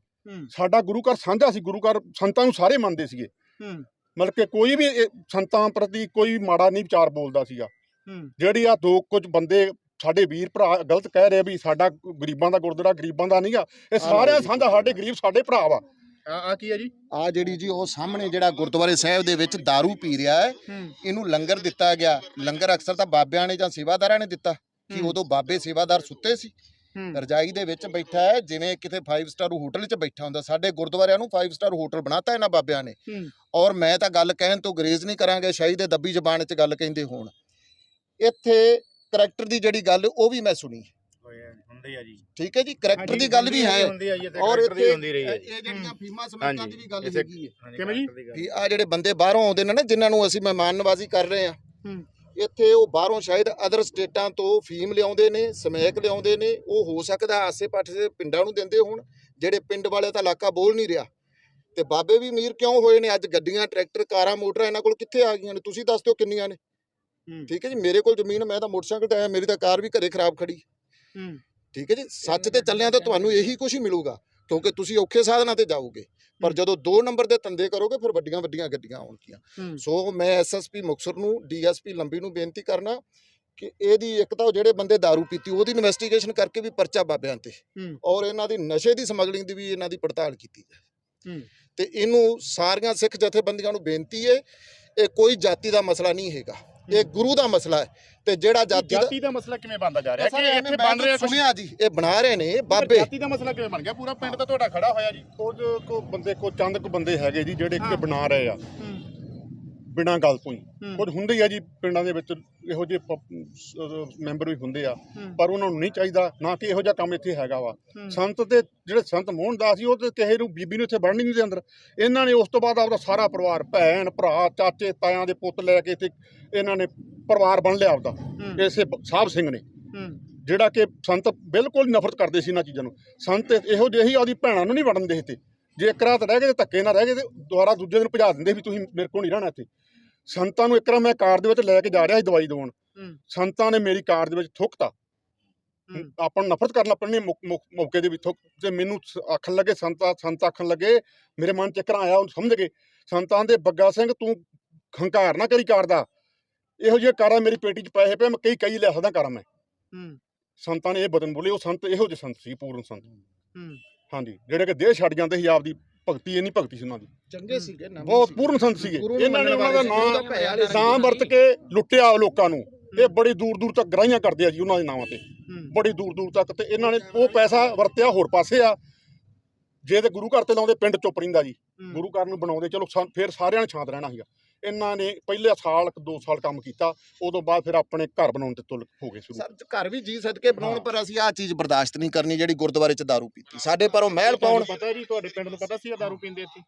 ਸਾਡਾ ਗੁਰੂ ਘਰ ਸਾਂਝਾ ਸੀ ਗੁਰੂ ਘਰ ਸੰਤਾਂ ਨੂੰ ਸਾਰੇ ਮੰਨਦੇ ਸੀਗੇ। ਹੂੰ। ਮਤਲਬ ਕਿ ਕੋਈ ਵੀ ਸੰਤਾਂ ਪ੍ਰਤੀ ਕੋਈ ਮਾੜਾ ਨਹੀਂ ਵਿਚਾਰ ਬੋਲਦਾ ਸੀਗਾ। ਹੂੰ। ਜਿਹੜੀ ਆ ਦੋ ਕੁਝ ਬੰਦੇ ਸਾਡੇ ਵੀਰ ਭਰਾ ਗਲਤ ਕਹਿ ਰਹੇ ਵੀ ਸਾਡਾ ਗਰੀਬਾਂ ਦਾ ਗੁਰਦੁਆਰਾ ਗਰੀਬਾਂ ਦਾ ਨਹੀਂਗਾ ਇਹ ਸਾਰਿਆਂ ਸਾਂਝਾ ਸਾਡੇ ਗਰੀਬ ਸਾਡੇ ਭਰਾ ਵਾ। ਆ ਆ ਕੀ ਹੈ ਜੀ? ਆ ਜਿਹੜੀ ਜੀ ਉਹ ਸਾਹਮਣੇ ਜਿਹੜਾ ਗੁਰਦੁਆਰੇ ਸਾਹਿਬ ਦੇ ਵਿੱਚ दारू ਪੀ ਰਿਹਾ ਹੈ ਇਹਨੂੰ ਲੰਗਰ ਦਿੱਤਾ ਗਿਆ। ਲੰਗਰ ਅਕਸਰ ਤਾਂ ਬਾਬਿਆਂ ਨੇ ਜਾਂ ਸੇਵਾਦਾਰਾਂ ਨੇ ਦਿੱਤਾ ਕਿ। ਉਦੋਂ ਬਾਬੇ ਸੇਵਾਦਾਰ ਸੁੱਤੇ ਸੀ। ਰਜਾਈ ਦੇ ਵਿੱਚ ਬੈਠਾ ਹੈ ਜਿਵੇਂ ਕਿਤੇ 5 ਸਟਾਰ ਹੋਟਲ 'ਚ ਬੈਠਾ ਹੁੰਦਾ ਸਾਡੇ ਗੁਰਦੁਆਰਿਆਂ ਨੂੰ 5 ਸਟਾਰ ਹੋਟਲ ਬਣਾਤਾ ਇਹਨਾਂ ਬਾਬਿਆਂ ਨੇ। ਔਰ ਮੈਂ ਤਾਂ ਗੱਲ ਕਹਿਣ ਤੋਂ ਗਰੇਜ਼ ਨਹੀਂ ਕਰਾਂਗੇ ਸ਼ਾਇਦ ਇਹ ਦੱਬੀ ਜ਼ਬਾਨ 'ਚ ਗੱਲ ਕਹਿੰਦੇ ਹੋਣ। ਇੱਥੇ ਕਰੈਕਟਰ ਦੀ ਜਿਹੜੀ ਗੱਲ ਉਹ ਵੀ ਮੈਂ ਸੁਣੀ। ਹੁੰਦੇ ਆ ਜੀ। ਠੀਕ ਹੈ ਜੀ ਕਰੈਕਟਰ ਦੀ ਗੱਲ ਵੀ ਹੈ। ਔਰ ਇੱਥੇ ਇਹ ਜਿਹੜੀਆਂ ਫੀਮਾ ਸਮੇਤਾਂ ਦੀ ਵੀ ਗੱਲ ਹੈਗੀ ਹੈ। ਕਿਵੇਂ ਜੀ? ਵੀ ਆ ਜਿਹੜੇ ਬੰਦੇ ਬਾਹਰੋਂ ਆਉਂਦੇ ਨੇ ਨਾ ਜਿਨ੍ਹਾਂ ਨੂੰ ਅਸੀਂ ਮਹਿਮਾਨ ਨਵਾਜ਼ੀ ਕਰ ਰਹੇ ਆ ਹੂੰ। ਇੱਥੇ ਉਹ ਬਾਹਰੋਂ ਸ਼ਾਇਦ ਅਦਰ ਸਟੇਟਾਂ ਤੋਂ ਫੀਮ ਲਿਆਉਂਦੇ ਨੇ ਸਮੈਕ ਲਿਆਉਂਦੇ ਨੇ ਉਹ ਹੋ ਸਕਦਾ ਆਸੇ-ਪਾਸੇ ਦੇ ਪਿੰਡਾਂ ਨੂੰ ਦਿੰਦੇ ਹੋਣ ਜਿਹੜੇ ਪਿੰਡ ਵਾਲੇ ਤਾਂ ਇਲਾਕਾ ਬੋਲ ਨਹੀਂ ਰਿਹਾ। ਤੇ ਬਾਬੇ ਵੀ ਅਮੀਰ ਕਿਉਂ ਹੋਏ ਨੇ? ਅੱਜ ਗੱਡੀਆਂ ਟਰੈਕਟਰ ਕਾਰਾਂ ਮੋਟਰਾਂ ਇਹਨਾਂ ਕੋਲ ਕਿੱਥੇ ਆ ਗਈਆਂ ਨੇ? ਤੁਸੀਂ ਦੱਸ ਦਿਓ ਕਿੰਨੀਆਂ ਨੇ। ਠੀਕ ਹੈ ਜੀ ਮੇਰੇ ਕੋਲ ਜ਼ਮੀਨ ਮੈਂ ਤਾਂ ਮੋਟਰਸਾਈਕਲ ਤੇ ਆਇਆ ਮੇਰੀ ਤਾਂ ਕਾਰ ਵੀ ਘਰੇ ਖਰਾਬ ਖੜੀ। ਠੀਕ ਹੈ ਜੀ ਸੱਚ ਤੇ ਚੱਲਿਆ ਤਾਂ ਤੁਹਾਨੂੰ ਇਹੀ ਕੁਝ ਹੀ ਮਿਲੂਗਾ। ਕਿਉਂਕਿ ਤੁਸੀਂ ਔਖੇ ਸਾਧਨਾਂ ਤੇ ਜਾਓਗੇ। ਪਰ ਜਦੋਂ 2 ਨੰਬਰ ਦੇ ਧੰਦੇ ਕਰੋਗੇ ਫਿਰ ਵੱਡੀਆਂ ਵੱਡੀਆਂ ਗੱਡੀਆਂ ਆਉਣਗੀਆਂ। ਸੋ ਮੈਂ ਐਸਐਸਪੀ ਮੁਕਸਰ ਨੂੰ ਡੀਐਸਪੀ ਲੰਬੀ ਨੂੰ ਬੇਨਤੀ ਕਰਨਾ ਕਿ ਇਹਦੀ ਇੱਕ ਤਾਂ ਜਿਹੜੇ ਬੰਦੇ दारू ਪੀਤੀ ਉਹਦੀ ਇਨਵੈਸਟੀਗੇਸ਼ਨ ਕਰਕੇ ਵੀ ਪਰਚਾ ਬਾਬਿਆਂ ਤੇ ਔਰ ਇਹਨਾਂ ਦੀ ਨਸ਼ੇ ਦੀ ਸਮਗਲਿੰਗ ਦੀ ਵੀ ਇਹਨਾਂ ਦੀ ਪੜਤਾਲ ਕੀਤੀ ਜਾਏ। ਤੇ ਇਹਨੂੰ ਸਾਰੀਆਂ ਸਿੱਖ ਜਥੇਬੰਦੀਆਂ ਨੂੰ ਬੇਨਤੀ ਹੈ ਇਹ ਕੋਈ ਜਾਤੀ ਦਾ ਮਸਲਾ ਨਹੀਂ ਹੈਗਾ। ਇਹ ਗੁਰੂ ਦਾ ਮਸਲਾ ਹੈ ਤੇ ਜਿਹੜਾ ਜਾਤੀ ਦਾ ਜਾਤੀ ਦਾ ਮਸਲਾ ਕਿਵੇਂ ਬਣਦਾ ਜਾ ਰਿਹਾ ਕਿ ਇੱਥੇ ਬਣ ਰਿਹਾ ਕੁਝ ਸੁਣਿਆ ਜੀ ਇਹ ਬਣਾ ਰਹੇ ਨੇ ਬਾਬੇ। ਜਾਤੀ ਦਾ ਮਸਲਾ ਕਿਵੇਂ ਬਣ ਗਿਆ? ਪੂਰਾ ਪਿੰਡ ਤਾਂ ਤੁਹਾਡਾ ਖੜਾ ਹੋਇਆ ਜੀ। ਕੁਝ ਕੋ ਬੰਦੇ ਕੋ ਚੰਦ ਕੁ ਬੰਦੇ ਹੈਗੇ ਜੀ ਜਿਹੜੇ। ਕਿ ਬਣਾ ਰਹੇ ਆ। ਹੂੰ। ਬਿਨਾਂ ਗੱਲ ਤੋਂ ਹੀ। ਕੁਝ ਹੁੰਦੇ ਹੀ ਆ ਜੀ ਪਿੰਡਾਂ ਦੇ ਵਿੱਚ ਇਹੋ ਜਿਹੇ ਪ- ਮੈਂਬਰ ਵੀ ਹੁੰਦੇ ਆ। ਪਰ ਉਹਨਾਂ ਨੂੰ ਨਹੀਂ ਚਾਹੀਦਾ ਨਾ ਕਿ ਇਹੋ ਜਿਹਾ ਕੰਮ ਇੱਥੇ ਹੈਗਾ ਵਾ। ਸੰਤ ਤੇ ਜਿਹੜੇ ਸੰਤ ਮੋਹਨਦਾਸ ਸੀ ਉਹ ਤੇ ਕਿਸੇ ਨੂੰ ਬੀਬੀ ਨੂੰ ਇੱਥੇ ਵੜਨ ਹੀ ਨਹੀਂ ਦੇ ਅੰਦਰ। ਇਹਨਾਂ ਨੇ ਉਸ ਤੋਂ ਬਾਅਦ ਆਪਦਾ ਸਾਰਾ ਪਰਿਵਾਰ ਭੈਣ ਭਰਾ ਚਾਚੇ ਤਾਇਆਂ ਦੇ ਪੁੱਤ ਲੈ ਕੇ ਇੱਥੇ ਇਹਨਾਂ ਨੇ ਪਰਿਵਾਰ ਬਣ ਲਿਆ ਆਪਦਾ। ਇਸੇ ਸਾਹਿਬ ਸਿੰਘ ਨੇ। ਜਿਹੜਾ ਕਿ ਸੰਤ ਬਿਲਕੁਲ ਨਫ਼ਰਤ ਕਰਦੇ ਸੀ ਇਹਨਾਂ ਚੀਜ਼ਾਂ ਨੂੰ। ਸੰਤ ਇਹੋ ਜਿਹੇ ਹੀ ਆਦੀ ਭੈਣਾਂ ਨੂੰ ਨਹੀਂ ਵੜਨ ਦੇ ਤੇ ਜੇ ਇੱਕ ਰਾਤ ਰਹਿ ਗਏ ਤੇ ਧੱਕੇ ਨਾਲ ਰਹਿ ਗਏ ਤੇ ਦੁਬਾਰਾ ਦੂਜੇ ਦਿਨ ਭਜਾ ਦਿੰਦੇ ਵੀ ਤੁਸੀਂ ਮੇਰੇ ਕੋਲ ਨਹੀਂ ਰਹਿਣਾ ਇੱਥੇ। ਸੰਤਾਂ ਨੂੰ ਇੱਕ ਵਾਰ ਮੈਂ ਕਾਰ ਦੇ ਵਿੱਚ ਲੈ ਕੇ ਜਾ ਰਿਹਾ ਸੀ ਦਵਾਈ ਦਵਾਉਣ। ਸੰਤਾਂ ਨੇ ਮੇਰੀ ਕਾਰ ਦੇ ਵਿੱਚ ਥੁੱਕਤਾ। ਆਪਾਂ ਨੂੰ ਨਫ਼ਰਤ ਕਰਨ ਲੱਪਣੇ ਮੌਕੇ ਦੇ ਵਿੱਚ। ਤੇ ਮੈਨੂੰ ਆਖਣ ਲੱਗੇ ਸੰਤਾਂ ਸੰਤ ਆਖਣ ਲੱਗੇ ਮੇਰੇ ਮਨ ਚ ਇੱਕ ਵਾਰ ਆਇਆ ਉਹ ਸਮਝ ਗਏ। ਸੰਤਾਂ ਦੇ ਬੱਗਾ ਸਿੰਘ ਤੂੰ ਹੰਕਾਰ ਨਾ ਕਰੀ ਕਾਰ ਦਾ। ਇਹੋ ਜਿਹੇ ਕਾਰਾਂ ਮੇਰੀ ਪੇਟੀ ਚ ਪਏ ਪਏ ਮੈਂ ਕਈ ਕਈ ਲੈ ਸਕਦਾ ਕਾਰਾਂ ਮੈਂ। ਸੰਤਾਂ ਨੇ ਇਹ ਬਦਨ ਬੋਲੇ ਉਹ ਸੰਤ ਇਹੋ ਜਿਹੇ ਸੰਤ ਸੀ ਪੂਰਨ ਸੰਤ। ਹਾਂਜੀ ਜਿਹੜੇ ਕਿ ਦੇਹ ਛੱਡ ਜਾਂਦੇ ਸੀ ਆਪਦੀ ਭਗਤੀ ਇਹ ਨਹੀਂ ਭਗਤੀ ਸੀ ਉਹਨਾਂ ਦੀ। ਚੰਗੇ ਸੀਗੇ ਨਾਮੀ ਬਹੁਤ। ਪੂਰਨ ਸੰਤ ਸੀਗੇ। ਨੂੰ ਇਹਨਾਂ ਨੇ ਉਹਨਾਂ ਦਾ ਨਾਂ। ਨਾਮ ਵਰਤ ਕੇ ਲੁੱਟਿਆ ਲੋਕਾਂ ਨੂੰ। ਇਹ ਬੜੀ ਦੂਰ ਦੂਰ ਤੱਕ ਗ੍ਰਾਹੀਆਂ ਕਰਦੇ ਆ ਜੀ ਉਹਨਾਂ ਦੇ ਨਾਵਾਂ ਤੇ। ਬੜੀ ਦੂਰ ਦੂਰ ਤੱਕ ਤੇ ਇਹਨਾਂ ਨੇ ਉਹ ਪੈਸਾ ਵਰਤਿਆ ਹੋਰ ਪਾਸੇ ਆ। ਜੇ ਤੇ ਗੁਰੂ ਘਰ ਤੇ ਲਾਉਂਦੇ ਪਿੰਡ ਚੁੱਪ ਰਹਿੰਦਾ ਜੀ। ਗੁਰੂ ਘਰ ਨੂੰ ਬਣਾਉਂਦੇ ਚਲੋ ਫਿਰ ਸਾਰਿਆਂ ਨੇ ਸ਼ਾਂਤ ਰਹਿਣਾ ਸੀਗਾ। ਇਹਨਾਂ ਨੇ ਪਹਿਲੇ ਸਾਲ ਕੁ ਦੋ ਸਾਲ ਕੰਮ ਕੀਤਾ ਉਦੋਂ ਬਾਅਦ ਫਿਰ ਆਪਣੇ ਘਰ ਬਣਾਉਣ ਤੇ ਤੁਲ ਹੋ ਗਏ ਸ਼ੁਰੂ। ਸਰ ਘਰ ਵੀ ਜੀ ਸਦਕੇ ਬਣਾਉਣ। ਪਰ ਅਸੀਂ ਆਹ ਚੀਜ਼ ਬਰਦਾਸ਼ਤ ਨਹੀਂ ਕਰਨੀ ਜਿਹੜੀ ਗੁਰਦੁਆਰੇ 'ਚ दारू ਪੀਤੀ। ਸਾਡੇ ਪਰੋਂ ਮਹਿਲ ਪਾਉਣ ਪਤਾ ਜੀ ਤੁਹਾਡੇ ਪਿੰਡ ਨੂੰ ਪਤਾ ਸੀ ਇਹ ਦਾਰੂ ਪੀਂਦੇ ਇੱਥੇ?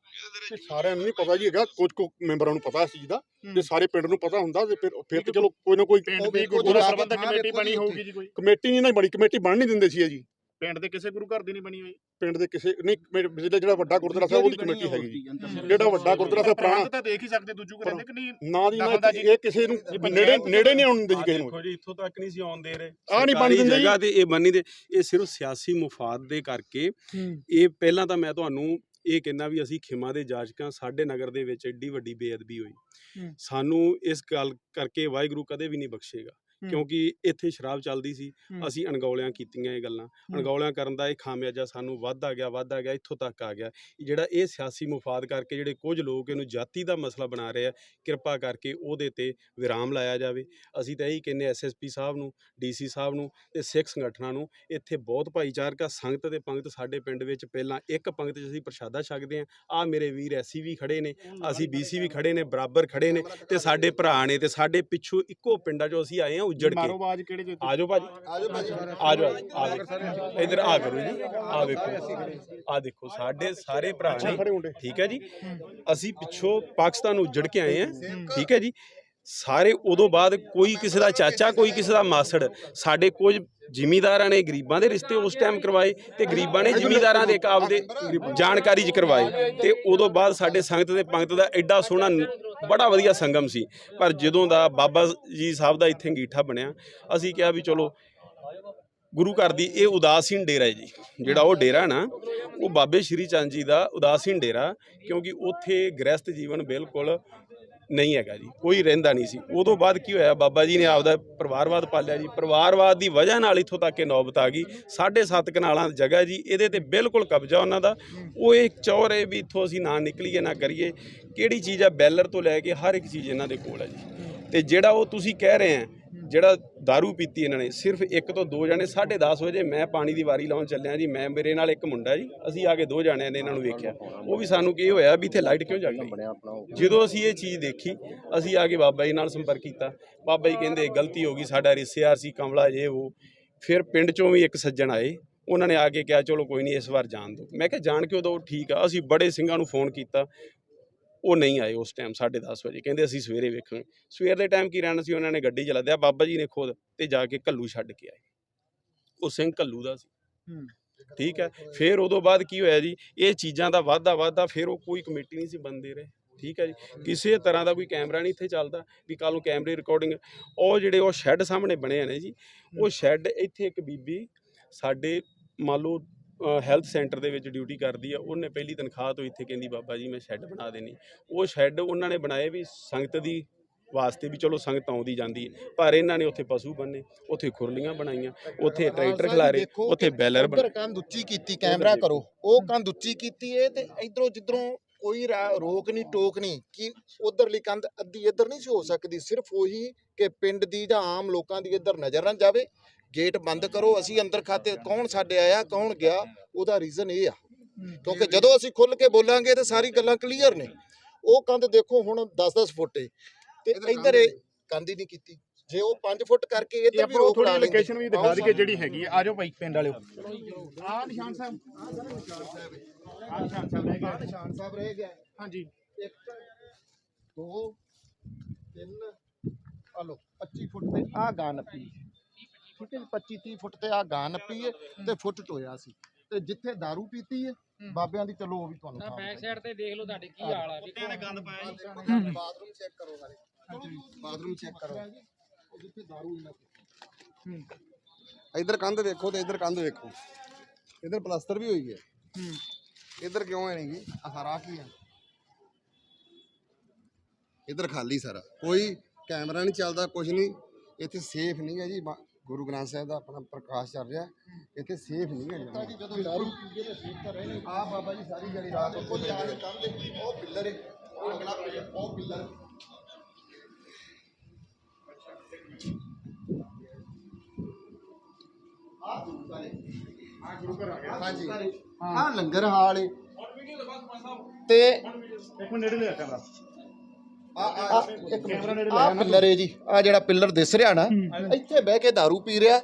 ਤੇ ਸਾਰਿਆਂ ਨੂੰ ਨਹੀਂ ਪਤਾ ਜੀ ਹੈਗਾ ਕੁਝ ਕੁ ਮੈਂਬਰਾਂ ਨੂੰ ਪਤਾ ਇਸ ਚੀਜ਼ ਦਾ। ਜੇ ਸਾਰੇ ਪਿੰਡ ਨੂੰ ਪਤਾ ਹੁੰਦਾ ਤੇ ਫਿਰ ਫਿਰ ਤੇ ਚਲੋ ਕੋਈ ਨਾ ਕੋਈ ਪਿੰਡ ਦੀ ਗੁਰਦੁਆਰਾ ਪ੍ਰਬੰਧਕ ਕਮੇਟੀ ਬਣੀ ਹੋਊਗੀ ਜੀ ਕੋਈ। ਕਮੇਟੀ ਨਹੀਂ ਨਾ ਬਣੀ ਕਮੇਟੀ ਬਣ ਨਹੀਂ ਦਿੰਦੇ ਸੀ ਜੀ। ਪਿੰਡ ਦੇ ਕਿਸੇ ਗੁਰੂ ਘਰ ਦੀ ਨਹੀਂ ਬਣੀ ਹੋਈ। ਪਿੰਡ ਦੇ ਕਿਸੇ ਨਹੀਂ ਜਿਹੜਾ ਜਿਹੜਾ ਵੱਡਾ ਗੁਰਦੁਆਰਾ ਸਾਹਿਬ ਉਹਦੀ ਕਮੇਟੀ ਹੈਗੀ। ਜੀ ਜਿਹੜਾ ਵੱਡਾ ਗੁਰਦੁਆਰਾ ਸਾਹਿਬ ਪੁਰਾਣਾ। ਤਾਂ ਦੇਖ ਹੀ ਸਕਦੇ ਦੂਜੂ ਰਹਿੰਦੇ ਕਿ ਨਹੀਂ? ਨਾ ਦੀ ਨਾ ਇਹ ਕਿਸੇ ਨੂੰ ਨੇੜੇ ਨੇੜੇ ਨਹੀਂ ਆਉਣ ਦਿੰਦੇ ਜੀ ਕਿਸੇ ਨੂੰ। ਦੇਖੋ ਜੀ ਇੱਥੋਂ ਤੱਕ ਨਹੀਂ ਸੀ ਆਉਣ ਦੇ ਰਹੇ। ਆਹ ਨਹੀਂ ਬਣ ਸਰਕਾਰੀ ਦਿੰਦੇ ਜੀ। ਜਗ੍ਹਾ ਤੇ ਇਹ ਬੰਨੀ ਦੇ ਇਹ ਸਿਰਫ ਸਿਆਸੀ ਮੁਫਾਦ ਦੇ ਕਰਕੇ ਇਹ ਪਹਿਲਾਂ ਤਾਂ ਮੈਂ ਤੁਹਾਨੂੰ ਇਹ ਕਹਿੰਦਾ ਵੀ ਅਸੀਂ ਖਿਮਾ ਦੇ ਜਾਜਕਾਂ ਸਾਡੇ ਨਗਰ ਦੇ ਵਿੱਚ ਐਡੀ ਵੱਡੀ ਬੇਅਦਬੀ ਹੋਈ। ਸਾਨੂੰ ਇਸ ਗੱਲ ਕਰਕੇ ਵਾਹਿਗੁਰੂ ਕਦੇ ਵੀ ਨਹੀਂ ਬਖਸ਼ੇਗਾ। ਕਿਉਂਕਿ ਇੱਥੇ ਸ਼ਰਾਬ ਚੱਲਦੀ ਸੀ ਅਸੀਂ ਅਣਗੌਲਿਆਂ ਕੀਤੀਆਂ ਇਹ ਗੱਲਾਂ। ਅਣਗੌਲਿਆਂ ਕਰਨ ਦਾ ਇਹ ਖਾਮਿਆਜਾ ਸਾਨੂੰ ਵੱਧਦਾ ਗਿਆ ਵੱਧਦਾ ਗਿਆ ਇੱਥੋਂ ਤੱਕ ਆ ਗਿਆ। ਜਿਹੜਾ ਇਹ ਸਿਆਸੀ ਮੁਫਾਦ ਕਰਕੇ ਜਿਹੜੇ ਕੁਝ ਲੋਕ ਇਹਨੂੰ ਜਾਤੀ ਦਾ ਮਸਲਾ ਬਣਾ ਰਹੇ ਆ ਕਿਰਪਾ ਕਰਕੇ ਉਹਦੇ ਤੇ ਵਿਰਾਮ ਲਾਇਆ ਜਾਵੇ। ਅਸੀਂ ਤਾਂ ਇਹੀ ਕਹਿੰਦੇ ਐਸਐਸਪੀ ਸਾਹਿਬ ਨੂੰ ਡੀਸੀ ਸਾਹਿਬ ਨੂੰ ਤੇ ਸਿੱਖ ਸੰਗਠਨਾਂ ਨੂੰ ਇੱਥੇ ਬਹੁਤ ਭਾਈਚਾਰਕ ਆ ਸੰਗਤ ਤੇ ਪੰਗਤ ਸਾਡੇ ਪਿੰਡ ਵਿੱਚ ਪਹਿਲਾਂ ਇੱਕ ਪੰਗਤ 'ਚ ਅਸੀਂ ਪ੍ਰਸ਼ਾਦਾ ਛਕਦੇ ਆ ਆ ਮੇਰੇ ਵੀਰ ਐਸੀ ਵੀ ਖੜੇ ਨੇ ਅਸੀਂ ਬੀਸੀ ਵੀ ਖੜੇ ਨੇ ਬਰਾਬਰ ਖੜੇ ਨੇ ਤੇ ਸਾਡੇ ਭਰਾ ਨੇ ਤੇ ਸਾਡੇ ਪਿੱਛੋਂ ਇੱਕੋ ਪਿੰਡਾਂ 'ਚੋਂ ਅਸੀਂ ਆਏ ਆ ਉੱਜੜ ਕੇ। ਮਾਰੋ ਬਾਜ ਕਿਹੜੇ ਜੋ ਆਜੋ ਭਾਜੀ। ਆਜੋ ਭਾਜੀ। ਆਜੋ ਆ ਇਧਰ ਆ ਕਰੋ ਜੀ। ਆ ਵੇਖੋ ਆ ਦੇਖੋ ਸਾਡੇ ਸਾਰੇ ਭਰਾ ਨੇ। ਠੀਕ ਹੈ ਜੀ। ਅਸੀਂ ਪਿੱਛੋਂ ਪਾਕਿਸਤਾਨ ਨੂੰ ਉੱਜੜ ਕੇ ਆਏ ਆ ਠੀਕ ਹੈ ਜੀ। ਸਾਰੇ ਉਦੋਂ ਬਾਅਦ ਕੋਈ ਕਿਸੇ ਦਾ ਚਾਚਾ ਕੋਈ ਕਿਸੇ ਦਾ ਮਾਸੜ ਸਾਡੇ ਕੁਝ ਜ਼ਿਮੀਦਾਰਾਂ ਨੇ ਗਰੀਬਾਂ ਦੇ ਰਿਸ਼ਤੇ ਉਸ ਟਾਈਮ ਕਰਵਾਏ ਤੇ ਗਰੀਬਾਂ ਨੇ ਜ਼ਿਮੀਦਾਰਾਂ ਦੇ ਇੱਕ ਆਪਦੇ ਜਾਣਕਾਰੀ ਚ ਕਰਵਾਏ ਤੇ ਉਦੋਂ ਬਾਅਦ ਸਾਡੇ ਸੰਗਤ ਦੇ ਪੰਗਤ ਦਾ ਐਡਾ ਸੋਹਣਾ ਬੜਾ ਵਧੀਆ ਸੰਗਮ ਸੀ। ਪਰ ਜਦੋਂ ਦਾ ਬਾਬਾ ਜੀ ਸਾਹਿਬ ਦਾ ਇੱਥੇ ਅੰਗੀਠਾ ਬਣਿਆ, ਅਸੀਂ ਕਿਹਾ ਵੀ ਚਲੋ, ਗੁਰੂ ਘਰ ਦੀ ਇਹ ਉਦਾਸੀਨ ਡੇਰਾ ਹੈ ਜੀ, ਜਿਹੜਾ ਉਹ ਡੇਰਾ ਨਾ, ਉਹ ਬਾਬੇ ਸ਼੍ਰੀ ਚੰਦ ਜੀ ਦਾ ਉਦਾਸੀਨ ਡੇਰਾ, ਕਿਉਂਕਿ ਉੱਥੇ ਗ੍ਰਸਤ ਜੀਵਨ ਬਿਲਕੁਲ ਨਹੀਂ ਹੈਗਾ ਜੀ, ਕੋਈ ਰਹਿੰਦਾ ਨਹੀਂ ਸੀ। ਉਦੋਂ ਬਾਅਦ ਕੀ ਹੋਇਆ, ਬਾਬਾ ਜੀ ਨੇ ਆਪਦਾ ਪਰਿਵਾਰਵਾਦ ਪਾਲਿਆ ਜੀ। ਪਰਿਵਾਰਵਾਦ ਦੀ ਵਜ੍ਹਾ ਨਾਲ ਇੱਥੋਂ ਤੱਕ ਇਹ ਨੌਬਤ ਆ ਗਈ। ਸਾਢੇ ਸੱਤ ਕਨਾਲਾਂ ਜਗ੍ਹਾ ਜੀ, ਇਹਦੇ ਤੇ ਬਿਲਕੁਲ ਕਬਜ਼ਾ ਉਹਨਾਂ ਦਾ। ਉਹ ਇਹ ਚੌਰ ਹੈ ਵੀ ਇੱਥੋਂ ਅਸੀਂ ਨਾ ਨਿਕਲੀਏ, ਨਾ ਕਰੀਏ। ਕਿਹੜੀ ਚੀਜ਼ ਆ ਬੈਲਰ ਤੋਂ ਲੈ ਕੇ ਹਰ ਇੱਕ ਚੀਜ਼ ਇਹਨਾਂ ਦੇ ਕੋਲ ਹੈ ਜੀ। ਤੇ ਜਿਹੜਾ ਉਹ ਤੁਸੀਂ ਕਹਿ ਰਹੇ ਆ ਜਿਹੜਾ दारू ਪੀਤੀ ਇਹਨਾਂ ਨੇ ਸਿਰਫ ਇੱਕ ਤੋਂ ਦੋ ਜਣੇ 10:30 ਵਜੇ ਮੈਂ ਪਾਣੀ ਦੀ ਵਾਰੀ ਲਾਉਣ ਚੱਲਿਆ ਜੀ ਮੈਂ ਮੇਰੇ ਨਾਲ ਇੱਕ ਮੁੰਡਾ ਜੀ ਅਸੀਂ ਆ ਕੇ ਦੋ ਜਣਿਆਂ ਨੇ ਇਹਨਾਂ ਨੂੰ ਵੇਖਿਆ। ਉਹ ਵੀ ਸਾਨੂੰ ਕੀ ਹੋਇਆ ਵੀ ਇੱਥੇ ਲਾਈਟ ਕਿਉਂ ਜਗ ਗਈ ਜਦੋਂ ਅਸੀਂ ਇਹ ਚੀਜ਼ ਦੇਖੀ ਅਸੀਂ ਆ ਕੇ ਬਾਬਾ ਜੀ ਨਾਲ ਸੰਪਰਕ ਕੀਤਾ। ਬਾਬਾ ਜੀ ਕਹਿੰਦੇ ਗਲਤੀ ਹੋ ਗਈ ਸਾਡਾ ਰਿਸ਼ਤੇਦਾਰ ਸੀ ਕਮਲਾ ਜੇ ਉਹ। ਫਿਰ ਪਿੰਡ ਚੋਂ ਵੀ ਇੱਕ ਸੱਜਣ ਆਏ ਉਹਨਾਂ ਨੇ ਆ ਕੇ ਕਿਹਾ ਚਲੋ ਕੋਈ ਨਹੀਂ ਇਸ ਵਾਰ ਜਾਣ ਦਿਓ। ਮੈਂ ਕਿਹਾ ਜਾਣ ਕਿਉਂ ਦੋ ਠੀਕ ਆ। ਅਸੀਂ ਬੜੇ ਸਿੰਘਾਂ ਨੂੰ ਫੋਨ ਕੀਤਾ। ਉਹ ਨਹੀਂ ਆਏ ਉਸ ਟਾਈਮ 10:30 ਵਜੇ। ਕਹਿੰਦੇ ਅਸੀਂ ਸਵੇਰੇ ਵੇਖਾਂਗੇ। ਸਵੇਰ ਦੇ ਟਾਈਮ ਕੀ ਰਹਿਣਾ ਸੀ? ਉਹਨਾਂ ਨੇ ਗੱਡੀ ਚਲਾ ਦਿਆ ਬਾਬਾ ਜੀ ਨੇ ਖੁਦ ਤੇ ਜਾ ਕੇ ਕੱਲੂ ਛੱਡ ਕੇ ਆਏ। ਉਹ ਸਿੰਘ ਕੱਲੂ ਦਾ ਸੀ। ਠੀਕ ਹੈ। ਫਿਰ ਉਦੋਂ ਬਾਅਦ ਕੀ ਹੋਇਆ ਜੀ? ਇਹ ਚੀਜ਼ਾਂ ਦਾ ਵਾਧਾ ਵਾਧਾ ਫਿਰ ਉਹ ਕੋਈ ਕਮੇਟੀ ਨਹੀਂ ਸੀ ਬੰਦੇ ਰਹੇ। ਠੀਕ ਹੈ ਜੀ। ਕਿਸੇ ਤਰ੍ਹਾਂ ਦਾ ਕੋਈ ਕੈਮਰਾ ਨਹੀਂ ਇੱਥੇ ਚੱਲਦਾ ਵੀ ਕੱਲ ਨੂੰ ਕੈਮਰੇ ਰਿਕਾਰਡਿੰਗ ਉਹ ਜਿਹੜੇ ਉਹ ਸ਼ੈੱਡ ਸਾਹਮਣੇ ਬਣੇ ਨੇ ਜੀ ਉਹ ਸ਼ੈੱਡ ਇੱਥੇ ਇੱਕ ਬੀਬੀ ਸਾਡੇ ਮੰਨ ਲਓ ਹੈਲਥ ਸੈਂਟਰ ਦੇ ਵਿੱਚ ਡਿਊਟੀ ਕਰਦੀ ਆ ਉਹਨੇ ਪਹਿਲੀ ਤਨਖਾਹ ਤੋਂ ਇੱਥੇ ਕਹਿੰਦੀ ਬਾਬਾ ਜੀ ਮੈਂ ਸ਼ੈੱਡ ਬਣਾ ਦੇਣੀ ਉਹ ਸ਼ੈੱਡ ਉਹਨਾਂ ਨੇ ਬਣਾਏ ਵੀ ਸੰਗਤ ਦੀ ਵਾਸਤੇ ਵੀ ਚਲੋ ਸੰਗਤ ਆਉਂਦੀ ਜਾਂਦੀ ਪਰ ਇਹਨਾਂ ਨੇ ਉੱਥੇ ਪਸ਼ੂ ਬੰਨੇ ਉੱਥੇ ਖੁਰਲੀਆਂ ਬਣਾਈਆਂ ਉੱਥੇ ਟਰੈਕਟਰ ਖਿਲਾਰੇ ਉੱਥੇ ਬੈਲਰ ਬਣਾ ਕੰਧ ਉੱਚੀ ਕੀਤੀ ਕੈਮਰਾ ਕਰੋ ਉਹ ਕੰਧ ਉੱਚੀ ਕੀਤੀ ਏ ਤੇ ਇਧਰੋਂ ਜਿੱਧਰੋਂ ਕੋਈ ਰੋਕ ਨਹੀਂ ਟੋਕ ਨਹੀਂ ਕਿ ਉਧਰਲੀ ਕੰਧ ਅੱਧੀ ਇੱਧਰ ਨਹੀਂ ਸੀ ਹੋ ਸਕਦੀ ਸਿਰਫ ਉਹੀ ਕਿ ਪਿੰਡ ਦੀ ਜਾਂ ਆਮ ਲੋਕਾਂ ਦੀ ਇੱਧਰ ਨਜ਼ਰ ਨਾ ਜਾਵੇ ਗੇਟ ਬੰਦ ਕਰੋ ਅਸੀਂ ਅੰਦਰ ਖਾਤੇ ਕੌਣ ਸਾਡੇ ਆਇਆ ਕੌਣ ਗਿਆ ਉਹਦਾ ਰੀਜ਼ਨ ਇਹ ਆ। ਕਿਉਂਕਿ ਜਦੋਂ ਅਸੀਂ ਖੁੱਲ ਕੇ ਬੋਲਾਂਗੇ ਤੇ ਸਾਰੀ ਗੱਲਾਂ ਕਲੀਅਰ ਨੇ। ਉਹ ਕੰਧ ਦੇਖੋ ਹੁਣ 10-10 ਫੁੱਟ ਏ। ਤੇ ਇੱਧਰ ਇਹ ਕੰਧ ਹੀ ਨਹੀਂ ਕੀਤੀ। ਜੇ ਉਹ 5 ਫੁੱਟ ਕਰਕੇ ਇਹ ਇੱਧਰ ਵੀ ਰੋਕ ਥੋੜੀ ਲਾ ਲੈਂਦੇ। ਲੋਕੇਸ਼ਨ ਵੀ ਦਿਖਾ ਦਈਏ ਜਿਹੜੀ ਹੈਗੀ ਆ। ਆਜੋ ਭਾਈ ਪਿੰਡ ਵਾਲਿਓ। ਆ ਨਿਸ਼ਾਨ ਸਾਹਿਬ। ਆ ਨਿਸ਼ਾਨ ਸਾਹਿਬ ਰਹਿ ਗਿਆ। ਨਿਸ਼ਾਨ ਸਾਹਿਬ ਰਹਿ ਗਿਆ। ਹਾਂਜੀ। ਇੱਕ ਦੋ ਤਿੰਨ ਆ ਲੋ 25 ਫੁੱਟ ਤੇ ਆ ਗਾਂ ਨੱਪੀ। ਠੀਕ ਹੈ 25 30 ਫੁੱਟ ਤੇ ਆ ਗਾਂ ਨੱਪੀ ਹੈ ਤੇ ਫੁੱਟ ਟੋਇਆ ਸੀ ਤੇ ਜਿੱਥੇ दारू ਪੀਤੀ ਹੈ ਬਾਬਿਆਂ ਦੀ ਚਲੋ ਉਹ ਵੀ ਤੁਹਾਨੂੰ ਨਾ ਬੈਕ ਸਾਈਡ ਤੇ ਦੇਖ ਲਓ ਤੁਹਾਡੇ ਕੀ ਹਾਲ ਆ ਵੇਖੋ ਬਾਥਰੂਮ ਚੈੱਕ ਕਰੋ ਸਾਰੇ ਬਾਥਰੂਮ ਚੈੱਕ ਕਰੋ ਉਹ ਜਿੱਥੇ दारू ਇਹਨਾਂ ਇਧਰ ਕੰਧ ਵੇਖੋ ਤੇ ਇਧਰ ਕੰਧ ਵੇਖੋ ਇਧਰ ਪਲਾਸਟਰ ਵੀ ਹੋਈ ਹੈ ਇਧਰ ਕਿਉਂ ਹੈ ਨਹੀਂਗੀ ਆ ਸਾਰਾ ਕੀ ਆ ਇਧਰ ਖਾਲੀ ਸਾਰਾ ਕੋਈ ਕੈਮਰਾ ਨਹੀਂ ਚੱਲਦਾ ਕੁਝ ਨਹੀਂ ਇੱਥੇ ਸੇਫ ਨਹੀਂ ਹੈ ਜੀ ਬਾ- ਗੁਰੂ ਗ੍ਰੰਥ ਸਾਹਿਬ ਦਾ ਆਪਣਾ ਪ੍ਰਕਾਸ਼ ਚੱਲ ਰਿਹਾ ਇੱਥੇ ਸੇਫ ਨਹੀਂ ਹੈ। ਜੀ ਜਦੋਂ दारू ਪੀਂਦੇ ਤੇ ਸੇਫ ਤਾਂ ਰਹਿਣੇ ਆ ਬਾਬਾ ਜੀ ਸਾਰੀ ਜਿਹੜੀ ਰਾਤ ਉੱਥੇ ਬੈਠੇ ਕੰਧ ਉਹ ਪਿੱਲਰ ਹੈ ਉਹ ਅਗਲਾ ਪਿੱਲਰ ਉਹ ਪਿੱਲਰ ਆ ਦੂਸਰਾ ਹੈ ਆ ਗੁਰੂ ਘਰ ਆ ਗਿਆ। ਹਾਂਜੀ ਆ ਲੰਗਰ ਹਾਲ ਹੈ ਤੇ ਇੱਕ ਮਿੰਟ ਨੇੜੇ ਲਿਆ ਕੈਮਰਾ ਆ ਆ ਇੱਕ ਮਿੰਟ ਆ ਪਿੱਲਰ ਹੈ ਜੀ ਆ ਜਿਹੜਾ ਪਿੱਲਰ ਦਿਸ ਰਿਹਾ ਨਾ ਇੱਥੇ ਬਹਿ ਕੇ दारू ਪੀ ਰਿਹਾ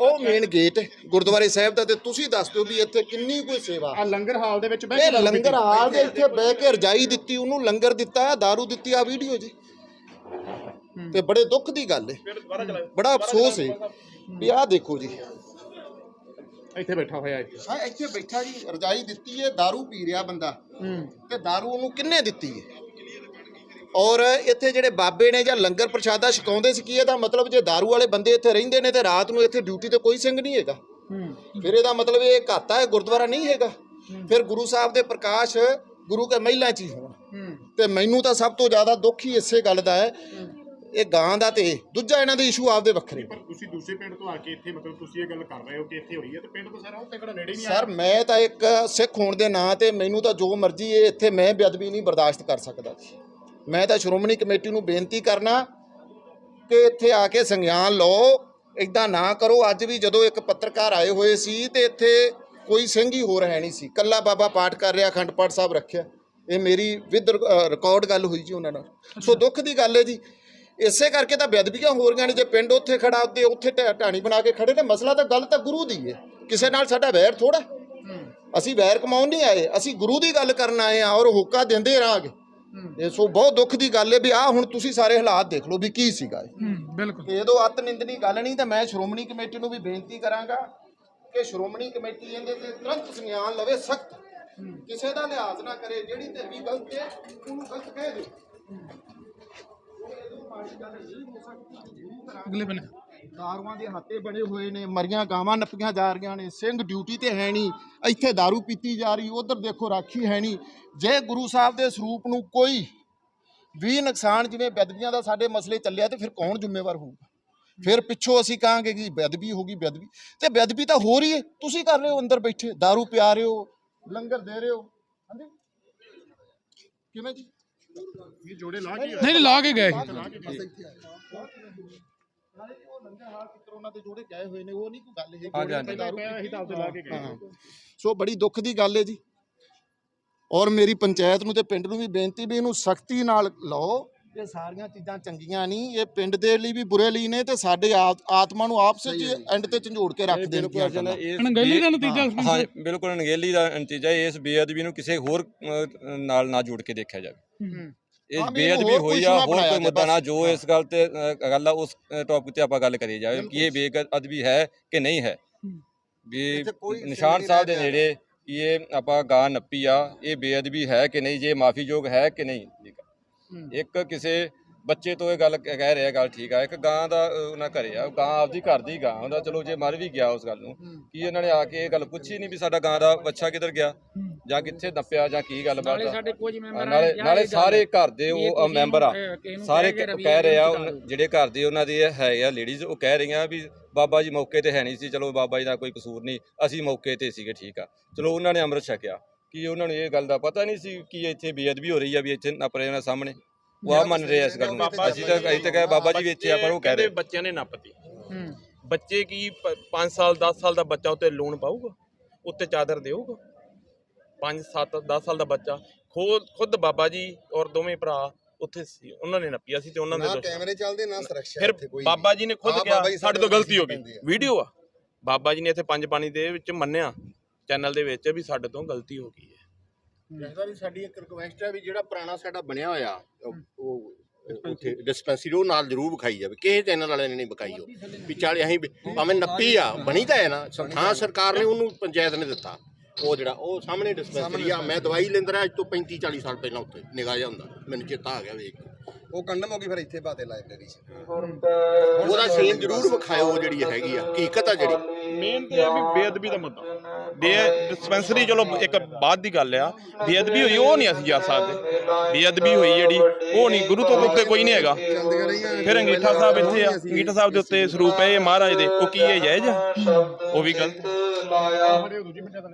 ਉਹ ਮੇਨ ਗੇਟ ਗੁਰਦੁਆਰੇ ਸਾਹਿਬ ਦਾ ਤੇ ਤੁਸੀਂ ਦੱਸ ਦਿਓ ਵੀ ਇੱਥੇ ਕਿੰਨੀ ਕੋਈ ਸੇਵਾ ਆ ਲੰਗਰ ਹਾਲ ਦੇ ਵਿੱਚ ਬਹਿ ਇਹ ਕੇ ਦਾਰੂ ਲੰਗਰ ਪੀਤੀ। ਹਾਲ ਦੇ ਇੱਥੇ ਬਹਿ ਕੇ ਰਜਾਈ ਦਿੱਤੀ ਉਹਨੂੰ ਲੰਗਰ ਦਿੱਤਾ दारू ਦਿੱਤੀ ਆ ਵੀਡੀਓ ਜੀ ਤੇ ਬੜੇ ਦੁੱਖ ਦੀ ਗੱਲ ਹੈ ਬੜਾ ਅਫਸੋਸ ਹੈ ਵੀ ਆਹ ਦੇਖੋ ਜੀ ਇੱਥੇ ਬੈਠਾ ਹੋਇਆ ਹੈ ਹਾਂ ਇੱਥੇ ਬੈਠਾ ਜੀ ਰਜਾਈ ਦਿੱਤੀ ਹੈ दारू ਪੀ ਰਿਹਾ ਬੰਦਾ ਤੇ दारू ਉਹਨੂੰ ਕਿੰਨੇ ਦਿੱਤੀ ਹੈ ਔਰ ਇੱਥੇ ਜਿਹੜੇ ਬਾਬੇ ਨੇ ਜਾਂ ਲੰਗਰ ਪ੍ਰਸ਼ਾਦਾ ਛਕਾਉਂਦੇ ਸੀ ਕੀ ਇਹਦਾ ਮਤਲਬ ਜੇ दारू ਵਾਲੇ ਬੰਦੇ ਇੱਥੇ ਰਹਿੰਦੇ ਨੇ ਤੇ ਰਾਤ ਨੂੰ ਇੱਥੇ ਡਿਊਟੀ ਤੇ ਕੋਈ ਸਿੰਘ ਨਹੀਂ ਹੈਗਾ? ਫਿਰ ਇਹਦਾ ਮਤਲਬ ਇਹ ਘਾਤਾ ਹੈ ਗੁਰਦੁਆਰਾ ਨਹੀਂ ਹੈਗਾ? ਫਿਰ ਗੁਰੂ ਸਾਹਿਬ ਦੇ ਪ੍ਰਕਾਸ਼ ਗੁਰੂ ਕੇ ਮਹਿਲਾਂ 'ਚ ਹੀ ਹੋਣ। ਤੇ ਮੈਨੂੰ ਤਾਂ ਸਭ ਤੋਂ ਜ਼ਿਆਦਾ ਦੁੱਖ ਹੀ ਇਸੇ ਗੱਲ ਦਾ ਹੈ। ਇਹ ਗਾਂ ਦਾ ਤੇ ਦੂਜਾ ਇਹਨਾਂ ਦੇ ਇਸ਼ੂ ਆਪਦੇ ਵੱਖਰੇ ਪਰ ਤੁਸੀਂ ਦੂਸਰੇ ਪਿੰਡ ਤੋਂ ਆ ਕੇ ਇੱਥੇ ਮਤਲਬ ਤੁਸੀਂ ਇਹ ਗੱਲ ਕਰ ਰਹੇ ਹੋ ਕਿ ਇੱਥੇ ਹੋਈ ਹੈ ਤੇ ਪਿੰਡ ਤਾਂ ਸਾਰਾ ਉੱਥੇ ਕਿਹੜਾ ਨੇੜੇ ਹੀ ਨਹੀਂ ਸਰ ਮੈਂ ਤਾਂ ਇੱਕ ਸਿੱਖ ਹੋਣ ਦੇ ਨਾਂ ਤੇ ਮੈਨੂੰ ਤਾਂ ਜੋ ਮਰਜ਼ੀ ਇਹ ਇੱਥੇ ਮੈਂ ਬੇਅਦਬੀ ਨਹੀਂ ਬਰਦਾਸ਼ਤ ਕਰ ਸਕਦਾ। ਜੀ ਮੈਂ ਤਾਂ ਸ਼੍ਰੋਮਣੀ ਕਮੇਟੀ ਨੂੰ ਬੇਨਤੀ ਕਰਨਾ ਕਿ ਇੱਥੇ ਆ ਕੇ ਸੰਗਿਆਨ ਲਓ ਇਦਾਂ ਨਾ ਕਰੋ। ਅੱਜ ਵੀ ਜਦੋਂ ਇੱਕ ਪੱਤਰਕਾਰ ਆਏ ਹੋਏ ਸੀ ਤੇ ਇੱਥੇ ਕੋਈ ਸਿੰਘ ਹੀ ਹੋਰ ਹੈ ਨਹੀਂ ਸੀ। ਕੱਲਾ ਬਾਬਾ ਪਾਠ ਕਰ ਰਿਹਾ ਅਖੰਡ ਪਾਠ ਸਾਹਿਬ ਰੱਖਿਆ। ਇਹ ਮੇਰੀ ਵਿਦ ਰਿਕਾਰਡ ਗੱਲ ਹੋਈ ਜੀ ਉਹਨਾਂ ਨਾਲ। ਸੋ ਦੁੱਖ ਦੀ ਗੱਲ ਹੈ ਜੀ। ਇਸੇ ਕਰਕੇ ਤਾਂ ਬੇਅਦਬੀਆਂ ਹੋ ਰਹੀਆਂ ਨੇ। ਜੇ ਪਿੰਡ ਉੱਥੇ ਖੜਾ ਉੱਤੇ ਉੱਥੇ ਢਾਣੀ ਬਣਾ ਕੇ ਖੜੇ ਨੇ ਮਸਲਾ ਤਾਂ ਗੱਲ ਤਾਂ ਗੁਰੂ ਦੀ ਹੈ ਕਿਸੇ ਨਾਲ ਸਾਡਾ ਵੈਰ ਥੋੜਾ ਅਸੀਂ ਵੈਰ ਕਮਾਉਣ ਨਹੀਂ ਆਏ। ਅਸੀਂ ਗੁਰੂ ਦੀ ਗੱਲ ਕਰਨ ਆਏ ਆ ਔਰ ਹੋਕਾ ਦਿੰਦੇ ਰਹਾਂਗੇ। ਇਹ ਸੋ ਬਹੁਤ ਦੁੱਖ ਦੀ ਗੱਲ ਹੈ ਵੀ ਆ ਹੁਣ ਤੁਸੀਂ ਸਾਰੇ ਹਾਲਾਤ ਦੇਖ ਲਓ ਵੀ ਕੀ ਸੀਗਾ ਇਹ। ਬਿਲਕੁਲ। ਤੇ ਇਹਦੋਂ ਅਤ ਨਿੰਦਨੀ ਗੱਲ ਨਹੀਂ ਤਾਂ ਮੈਂ ਸ਼੍ਰੋਮਣੀ ਕਮੇਟੀ ਨੂੰ ਵੀ ਬੇਨਤੀ ਕਰਾਂਗਾ ਕਿ ਸ਼੍ਰੋਮਣੀ ਕਮੇਟੀ ਇਹਦੇ ਤੇ ਤੁਰੰਤ ਸੰਗਿਆਨ ਲਵੇ ਸਖਤ। ਕਿਸੇ ਦਾ ਲਿਹਾਜ਼ ਨਾ ਕਰੇ ਜਿਹੜੀ ਧਿਰ ਵੀ ਗਲਤ ਹੈ ਉਹਨੂੰ ਗਲਤ ਕਹਿ ਦਿਓ। ਅਗਲੇ ਬੰਨੇ ਦਾਰੂਆਂ ਦੇ ਹਾਤੇ ਬਣੇ ਹੋਏ ਨੇ ਮਰੀਆਂ ਗਾਵਾਂ ਨੱਪੀਆਂ ਜਾ ਰਹੀਆਂ ਨੇ ਸਿੰਘ ਡਿਊਟੀ ਤੇ ਹੈ ਨਹੀਂ ਇੱਥੇ दारू ਪੀਤੀ ਜਾ ਰਹੀ ਉਧਰ ਦੇਖੋ ਰਾਖੀ ਹੈ ਨਹੀਂ ਜੇ ਗੁਰੂ ਸਾਹਿਬ ਦੇ ਸਰੂਪ ਨੂੰ ਕੋਈ ਵੀ ਨੁਕਸਾਨ ਜਿਵੇਂ ਬੇਅਦਬੀਆਂ ਦਾ ਸਾਡੇ ਮਸਲੇ ਚੱਲਿਆ ਤੇ ਫਿਰ ਕੌਣ ਜ਼ਿੰਮੇਵਾਰ ਹੋਊਗਾ ਫਿਰ ਪਿੱਛੋਂ ਅਸੀਂ ਕਹਾਂਗੇ ਕਿ ਬੇਅਦਬੀ ਹੋ ਗਈ ਬੇਅਦਬੀ ਤੇ ਬੇਅਦਬੀ ਤਾਂ ਹੋ ਰਹੀ ਹੈ ਤੁਸੀਂ ਕਰ ਰਹੇ ਹੋ ਅੰਦਰ ਬੈਠੇ दारू ਪਿਆ ਰਹੇ ਹੋ ਲੰਗਰ ਦੇ ਰਹੇ ਹੋ ਹਾਂਜੀ ਕਿਵੇਂ ਜੀ ਇਹ ਜੋੜੇ ਲਾ ਕੇ ਨਹੀਂ ਲਾ ਕੇ ਗਏ ਨਾਲੇ ਉਹ ਲੰਗਰ ਹਾਲ ਕਿਤਰ ਉਹਨਾਂ ਦੇ ਜੋੜੇ ਗਏ ਹੋਏ ਨੇ ਉਹ ਨਹੀਂ ਕੋਈ ਗੱਲ ਇਹ ਹਾਂਜੀ, ਹਾਂਜੀ। ਪਹਿਲਾਂ ਪਿਆ ਅਸੀਂ ਤਾਂ ਆਪਦੇ ਲਾ ਕੇ ਗਏ ਹਾਂ। ਸੋ ਬੜੀ ਦੁੱਖ ਦੀ ਗੱਲ ਹੈ ਜੀ ਔਰ ਮੇਰੀ ਪੰਚਾਇਤ ਨੂੰ ਤੇ ਪਿੰਡ ਨੂੰ ਵੀ ਬੇਨਤੀ ਵੀ ਇਹਨੂੰ ਸਖਤੀ ਨਾਲ ਲਾਓ ਇਹ ਸਾਰੀਆਂ ਚੀਜ਼ਾਂ ਚੰਗੀਆਂ ਨਹੀਂ ਇਹ ਪਿੰਡ ਦੇ ਲਈ ਵੀ ਬੁਰੇ ਲਈ ਨੇ ਤੇ ਸਾਡੇ ਆਤ- ਆਤਮਾ ਨੂੰ ਆਪਸ ਵਿੱਚ ਐਂਡ ਤੇ ਝੰਜੋੜ ਕੇ ਰੱਖ ਦੇਣਗੀਆਂ ਗੱਲਾਂ। ਅਣਗਹਿਲੀ ਦਾ ਨਤੀਜਾ ਹਾਂ ਬਿਲਕੁਲ ਅਣਗਹਿਲੀ ਦਾ ਨਤੀਜਾ ਇਸ ਬੇਅਦਬੀ ਨੂੰ ਕਿਸੇ ਹੋਰ ਅ, ਨਾਲ ਨਾ ਜੋੜ ਕੇ ਦੇਖਿਆ ਜਾਵੇ ਹਾਂ, ਵੀ ਇਹਨੂੰ ਬੇਅਦਬੀ ਹੋਈ ਆ ਹੋਰ ਕੋਈ ਮੁੱਦਾ ਨਾ। ਜੋ ਇਸ ਗੱਲ ਤੇ ਗੱਲ ਆ ਉਸ ਟੌਪਿਕ ਤੇ ਆਪਾਂ ਗੱਲ ਕਰੀ ਜਾਵੇ ਕਿ ਇਹ ਬੇਅਦਬੀ ਹੈ ਕਿ ਨਹੀਂ ਹੈ। ਵੀ ਨਿਸ਼ਾਨ ਸਾਹਿਬ ਦੇ ਨੇੜੇ ਕਿ ਇਹ ਆਪਾਂ ਗਾਂ ਨੱਪੀ ਆ ਇਹ ਬੇਅਦਬੀ ਹੈ ਕਿ ਨਹੀਂ ਜੇ ਮਾਫੀਯੋਗ ਹੈ ਕਿ ਨਹੀਂ। ਇੱਕ ਕਿਸੇ ਬੱਚੇ ਤੋਂ ਇਹ ਗੱਲ ਕ- ਕਹਿ ਰਿਹਾ ਗੱਲ ਠੀਕ ਆ ਇੱਕ ਗਾਂ ਦਾ ਅ, ਉਹਨਾਂ ਘਰੇ ਆ ਗਾਂ ਆਪਦੀ ਘਰ ਦੀ ਗਾਂ ਉਹਦਾ ਚਲੋ ਜੇ ਮਰ ਵੀ ਗਿਆ ਉਸ ਗੱਲ ਨੂੰ ਕੀ ਇਹਨਾਂ ਨੇ ਆ ਕੇ ਇਹ ਗੱਲ ਪੁੱਛੀ ਨਹੀਂ ਵੀ ਸਾਡਾ ਗਾਂ ਦਾ ਬੱਚਾ ਕਿੱਧਰ ਗਿਆ? ਜਾਂ ਕਿੱਥੇ ਨੱਪਿਆ ਜਾਂ ਕੀ ਗੱਲਬਾਤ ਨਾਲੇ ਆ? ਸਾਡੇ ਕੁਝ ਮੈਂਬਰ ਨਾਲੇ ਨਾਲੇ ਸਾਰੇ ਘਰ ਦੇ ਉਹ ਮੈਂਬਰ ਆ। ਸਾਰੇ ਕਹਿ ਕੇ ਰਹੇ ਆ ਉਹਨਾਂ- ਜਿਹੜੇ ਘਰ ਦੇ ਉਹਨਾਂ ਦੇ ਹੈ ਆ ਲੇਡੀਜ਼ ਉਹ ਕਹਿ ਰਹੀਆਂ ਵੀ ਬਾਬਾ ਜੀ ਮੌਕੇ ਤੇ ਹੈ ਨਹੀਂ ਸੀ ਚਲੋ ਬਾਬਾ ਜੀ ਦਾ ਕੋਈ ਕਸੂਰ ਨਹੀਂ ਅਸੀਂ ਮੌਕੇ ਤੇ ਸੀਗੇ ਠੀਕ ਆ। ਚਲੋ ਉਹਨਾਂ ਨੇ ਅੰਮ੍ਰਿਤ ਛਕਿਆ। ਕੀ ਉਹਨਾਂ ਨੂੰ ਇਹ ਗੱਲ ਦਾ ਪਤਾ ਨਹੀਂ ਸੀ ਕਿ ਇੱਥੇ ਬੇਅਦਬੀ ਹੋ ਰਹੀ ਆ ਵੀ ਇੱਥੇ ਨੱਪ ਰਹੇ ਉਹਨਾਂ ਸਾਹਮਣੇ? ਉਹ ਆ ਮੰਨ ਰਹੇ ਇਸ ਗੱਲ ਨੂੰ। ਅਸੀਂ ਤਾਂ ਅਸੀਂ ਤਾਂ ਕਹੇ ਬਾਬਾ ਜੀ ਵੀ ਇੱਥੇ ਆ ਪਰ ਉਹ ਕਹਿ ਰਹੇ। ਬੱਚਿਆਂ ਨੇ ਨੱਪਤੀ ਬੱਚੇ ਕੀ 5 ਸਾਲ 10 ਸਾਲ ਦਾ ਬੱਚਾ ਉੱਤੇ ਲੂਣ ਪਾਊਗਾ? ਉੱਤੇ ਚਾਦਰ ਦੇਊਗਾ? 5 7 10 ਸਾਲ ਦਾ ਬੱਚਾ। ਖੁਦ ਖੁਦ ਬਾਬਾ ਜੀ ਔਰ ਦੋਵੇਂ ਭਰਾ ਉੱਥੇ ਸੀ ਉਹਨਾਂ ਨੇ ਨੱਪਿਆ ਸੀ ਤੇ ਉਹਨਾਂ ਦੇ ਕੈਮਰੇ ਚੱਲਦੇ ਨਾ ਸੁਰੱਖਿਆ ਫਿਰ ਇੱਥੇ ਕੋਈ ਬਾਬਾ ਜੀ ਨੇ ਖੁਦ ਕਿਹਾ ਸਾਡੇ ਤੋਂ ਗਲਤੀ ਹੋ ਗਈ। ਆ। ਵੀਡੀਓ ਆ। ਬਾਬਾ ਜੀ ਨੇ ਇੱਥੇ ਪੰਜ ਪਾਣੀ ਦੇ ਵਿੱਚ ਮੰਨਿਆ ਚੈਨਲ ਦੇ ਵਿੱਚ ਵੀ ਸਾਡੇ ਤੋਂ ਗਲਤੀ ਹੋ ਗਈ ਹੈ। ਜੈਸਾ ਵੀ ਸਾਡੀ ਇੱਕ ਰਿਕੁਐਸਟ ਹੈ ਵੀ ਜਿਹੜਾ ਪੁਰਾਣਾ ਸਾਡਾ ਬਣਿਆ ਹੋਇਆ ਉੱਥੇ ਡਿਸਪੈਂਸਰੀ ਉਹ ਨਾਲ ਜ਼ਰੂਰ ਵਿਖਾਈ ਜਾਵੇ। ਕਿਸੇ ਚੈਨਲ ਵਾਲਿਆਂ ਨੇ ਨਹੀਂ ਵਿਖਾਈ ਉਹ। ਵੀ ਚਾਲੇ ਅਸੀਂ ਭਾਵੇਂ ਨੱਪੀ ਆ ਬਣੀ ਤਾਂ ਹੈ ਨਾ। ਥਾਂ ਸਰਕਾਰ ਨੇ ਉਹਨੂੰ ਪੰਚਾਇਤ ਨੇ ਦਿੱਤਾ। ਉਹ ਜਿਹੜਾ ਉਹ ਸਾਹਮਣੇ ਡਿਸਪੈਂਸਰੀ ਆ। ਮੈਂ ਦਵਾਈ ਲੈਂਦਾ ਰਿਹਾ ਅੱਜ ਤੋਂ 35 40 ਸਾਲ ਪਹਿਲਾਂ ਉੱਥੇ ਨਿਗਾਹ ਜਿਹਾ ਹੁੰਦਾ। ਮੈਨੂੰ ਚੇਤਾ ਆ ਗਿਆ ਵੇਖ ਉਹ ਕੰਡਮ ਹੋ ਗਈ ਫਿਰ ਇੱਥੇ ਬਾਤੇ ਲਾਇਬ੍ਰੇਰੀ 'ਚ। ਉਹਦਾ ਸੀਨ ਜ਼ਰੂਰ ਵਿਖਾਇਓ ਉਹ ਜਿਹੜੀ ਹੈਗੀ ਆ। ਹਕੀਕਤ ਆ ਜਿਹੜੀ। ਮੇਨ ਤੇ ਇਹ ਵੀ ਬੇਅਦਬੀ ਦਾ ਮੁੱਦਾ। ਬੇ ਡਿਸਪੈਂਸਰੀ ਚਲੋ ਇੱਕ ਬਾਅਦ ਦੀ ਗੱਲ ਆ। ਬੇਅਦਬੀ ਹੋਈ, ਉਹ ਨਹੀਂ ਅਸੀਂ ਜਾ ਸਕਦੇ। ਬੇਅਦਬੀ ਹੋਈ ਜਿਹੜੀ, ਉਹ ਨਹੀਂ, ਗੁਰੂ ਤੋਂ ਉੱਤੇ ਕੋਈ ਨਹੀਂ ਹੈਗਾ। ਫਿਰ ਅੰਗੀਠਾ ਸਾਹਿਬ ਇੱਥੇ ਆ। ਅੰਗੀਠਾ ਸਾਹਿਬ ਦੇ ਉੱਤੇ ਸਰੂਪ ਹੈ ਇਹ ਮਹਾਰਾਜ ਦੇ। ਉਹ ਕੀ ਹੈ ਜਾਇਜ਼ ਉਹ ਵੀ ਗਲਤ ਹੈ। ਦੂਜੀ ਪੰਚਾਇਤ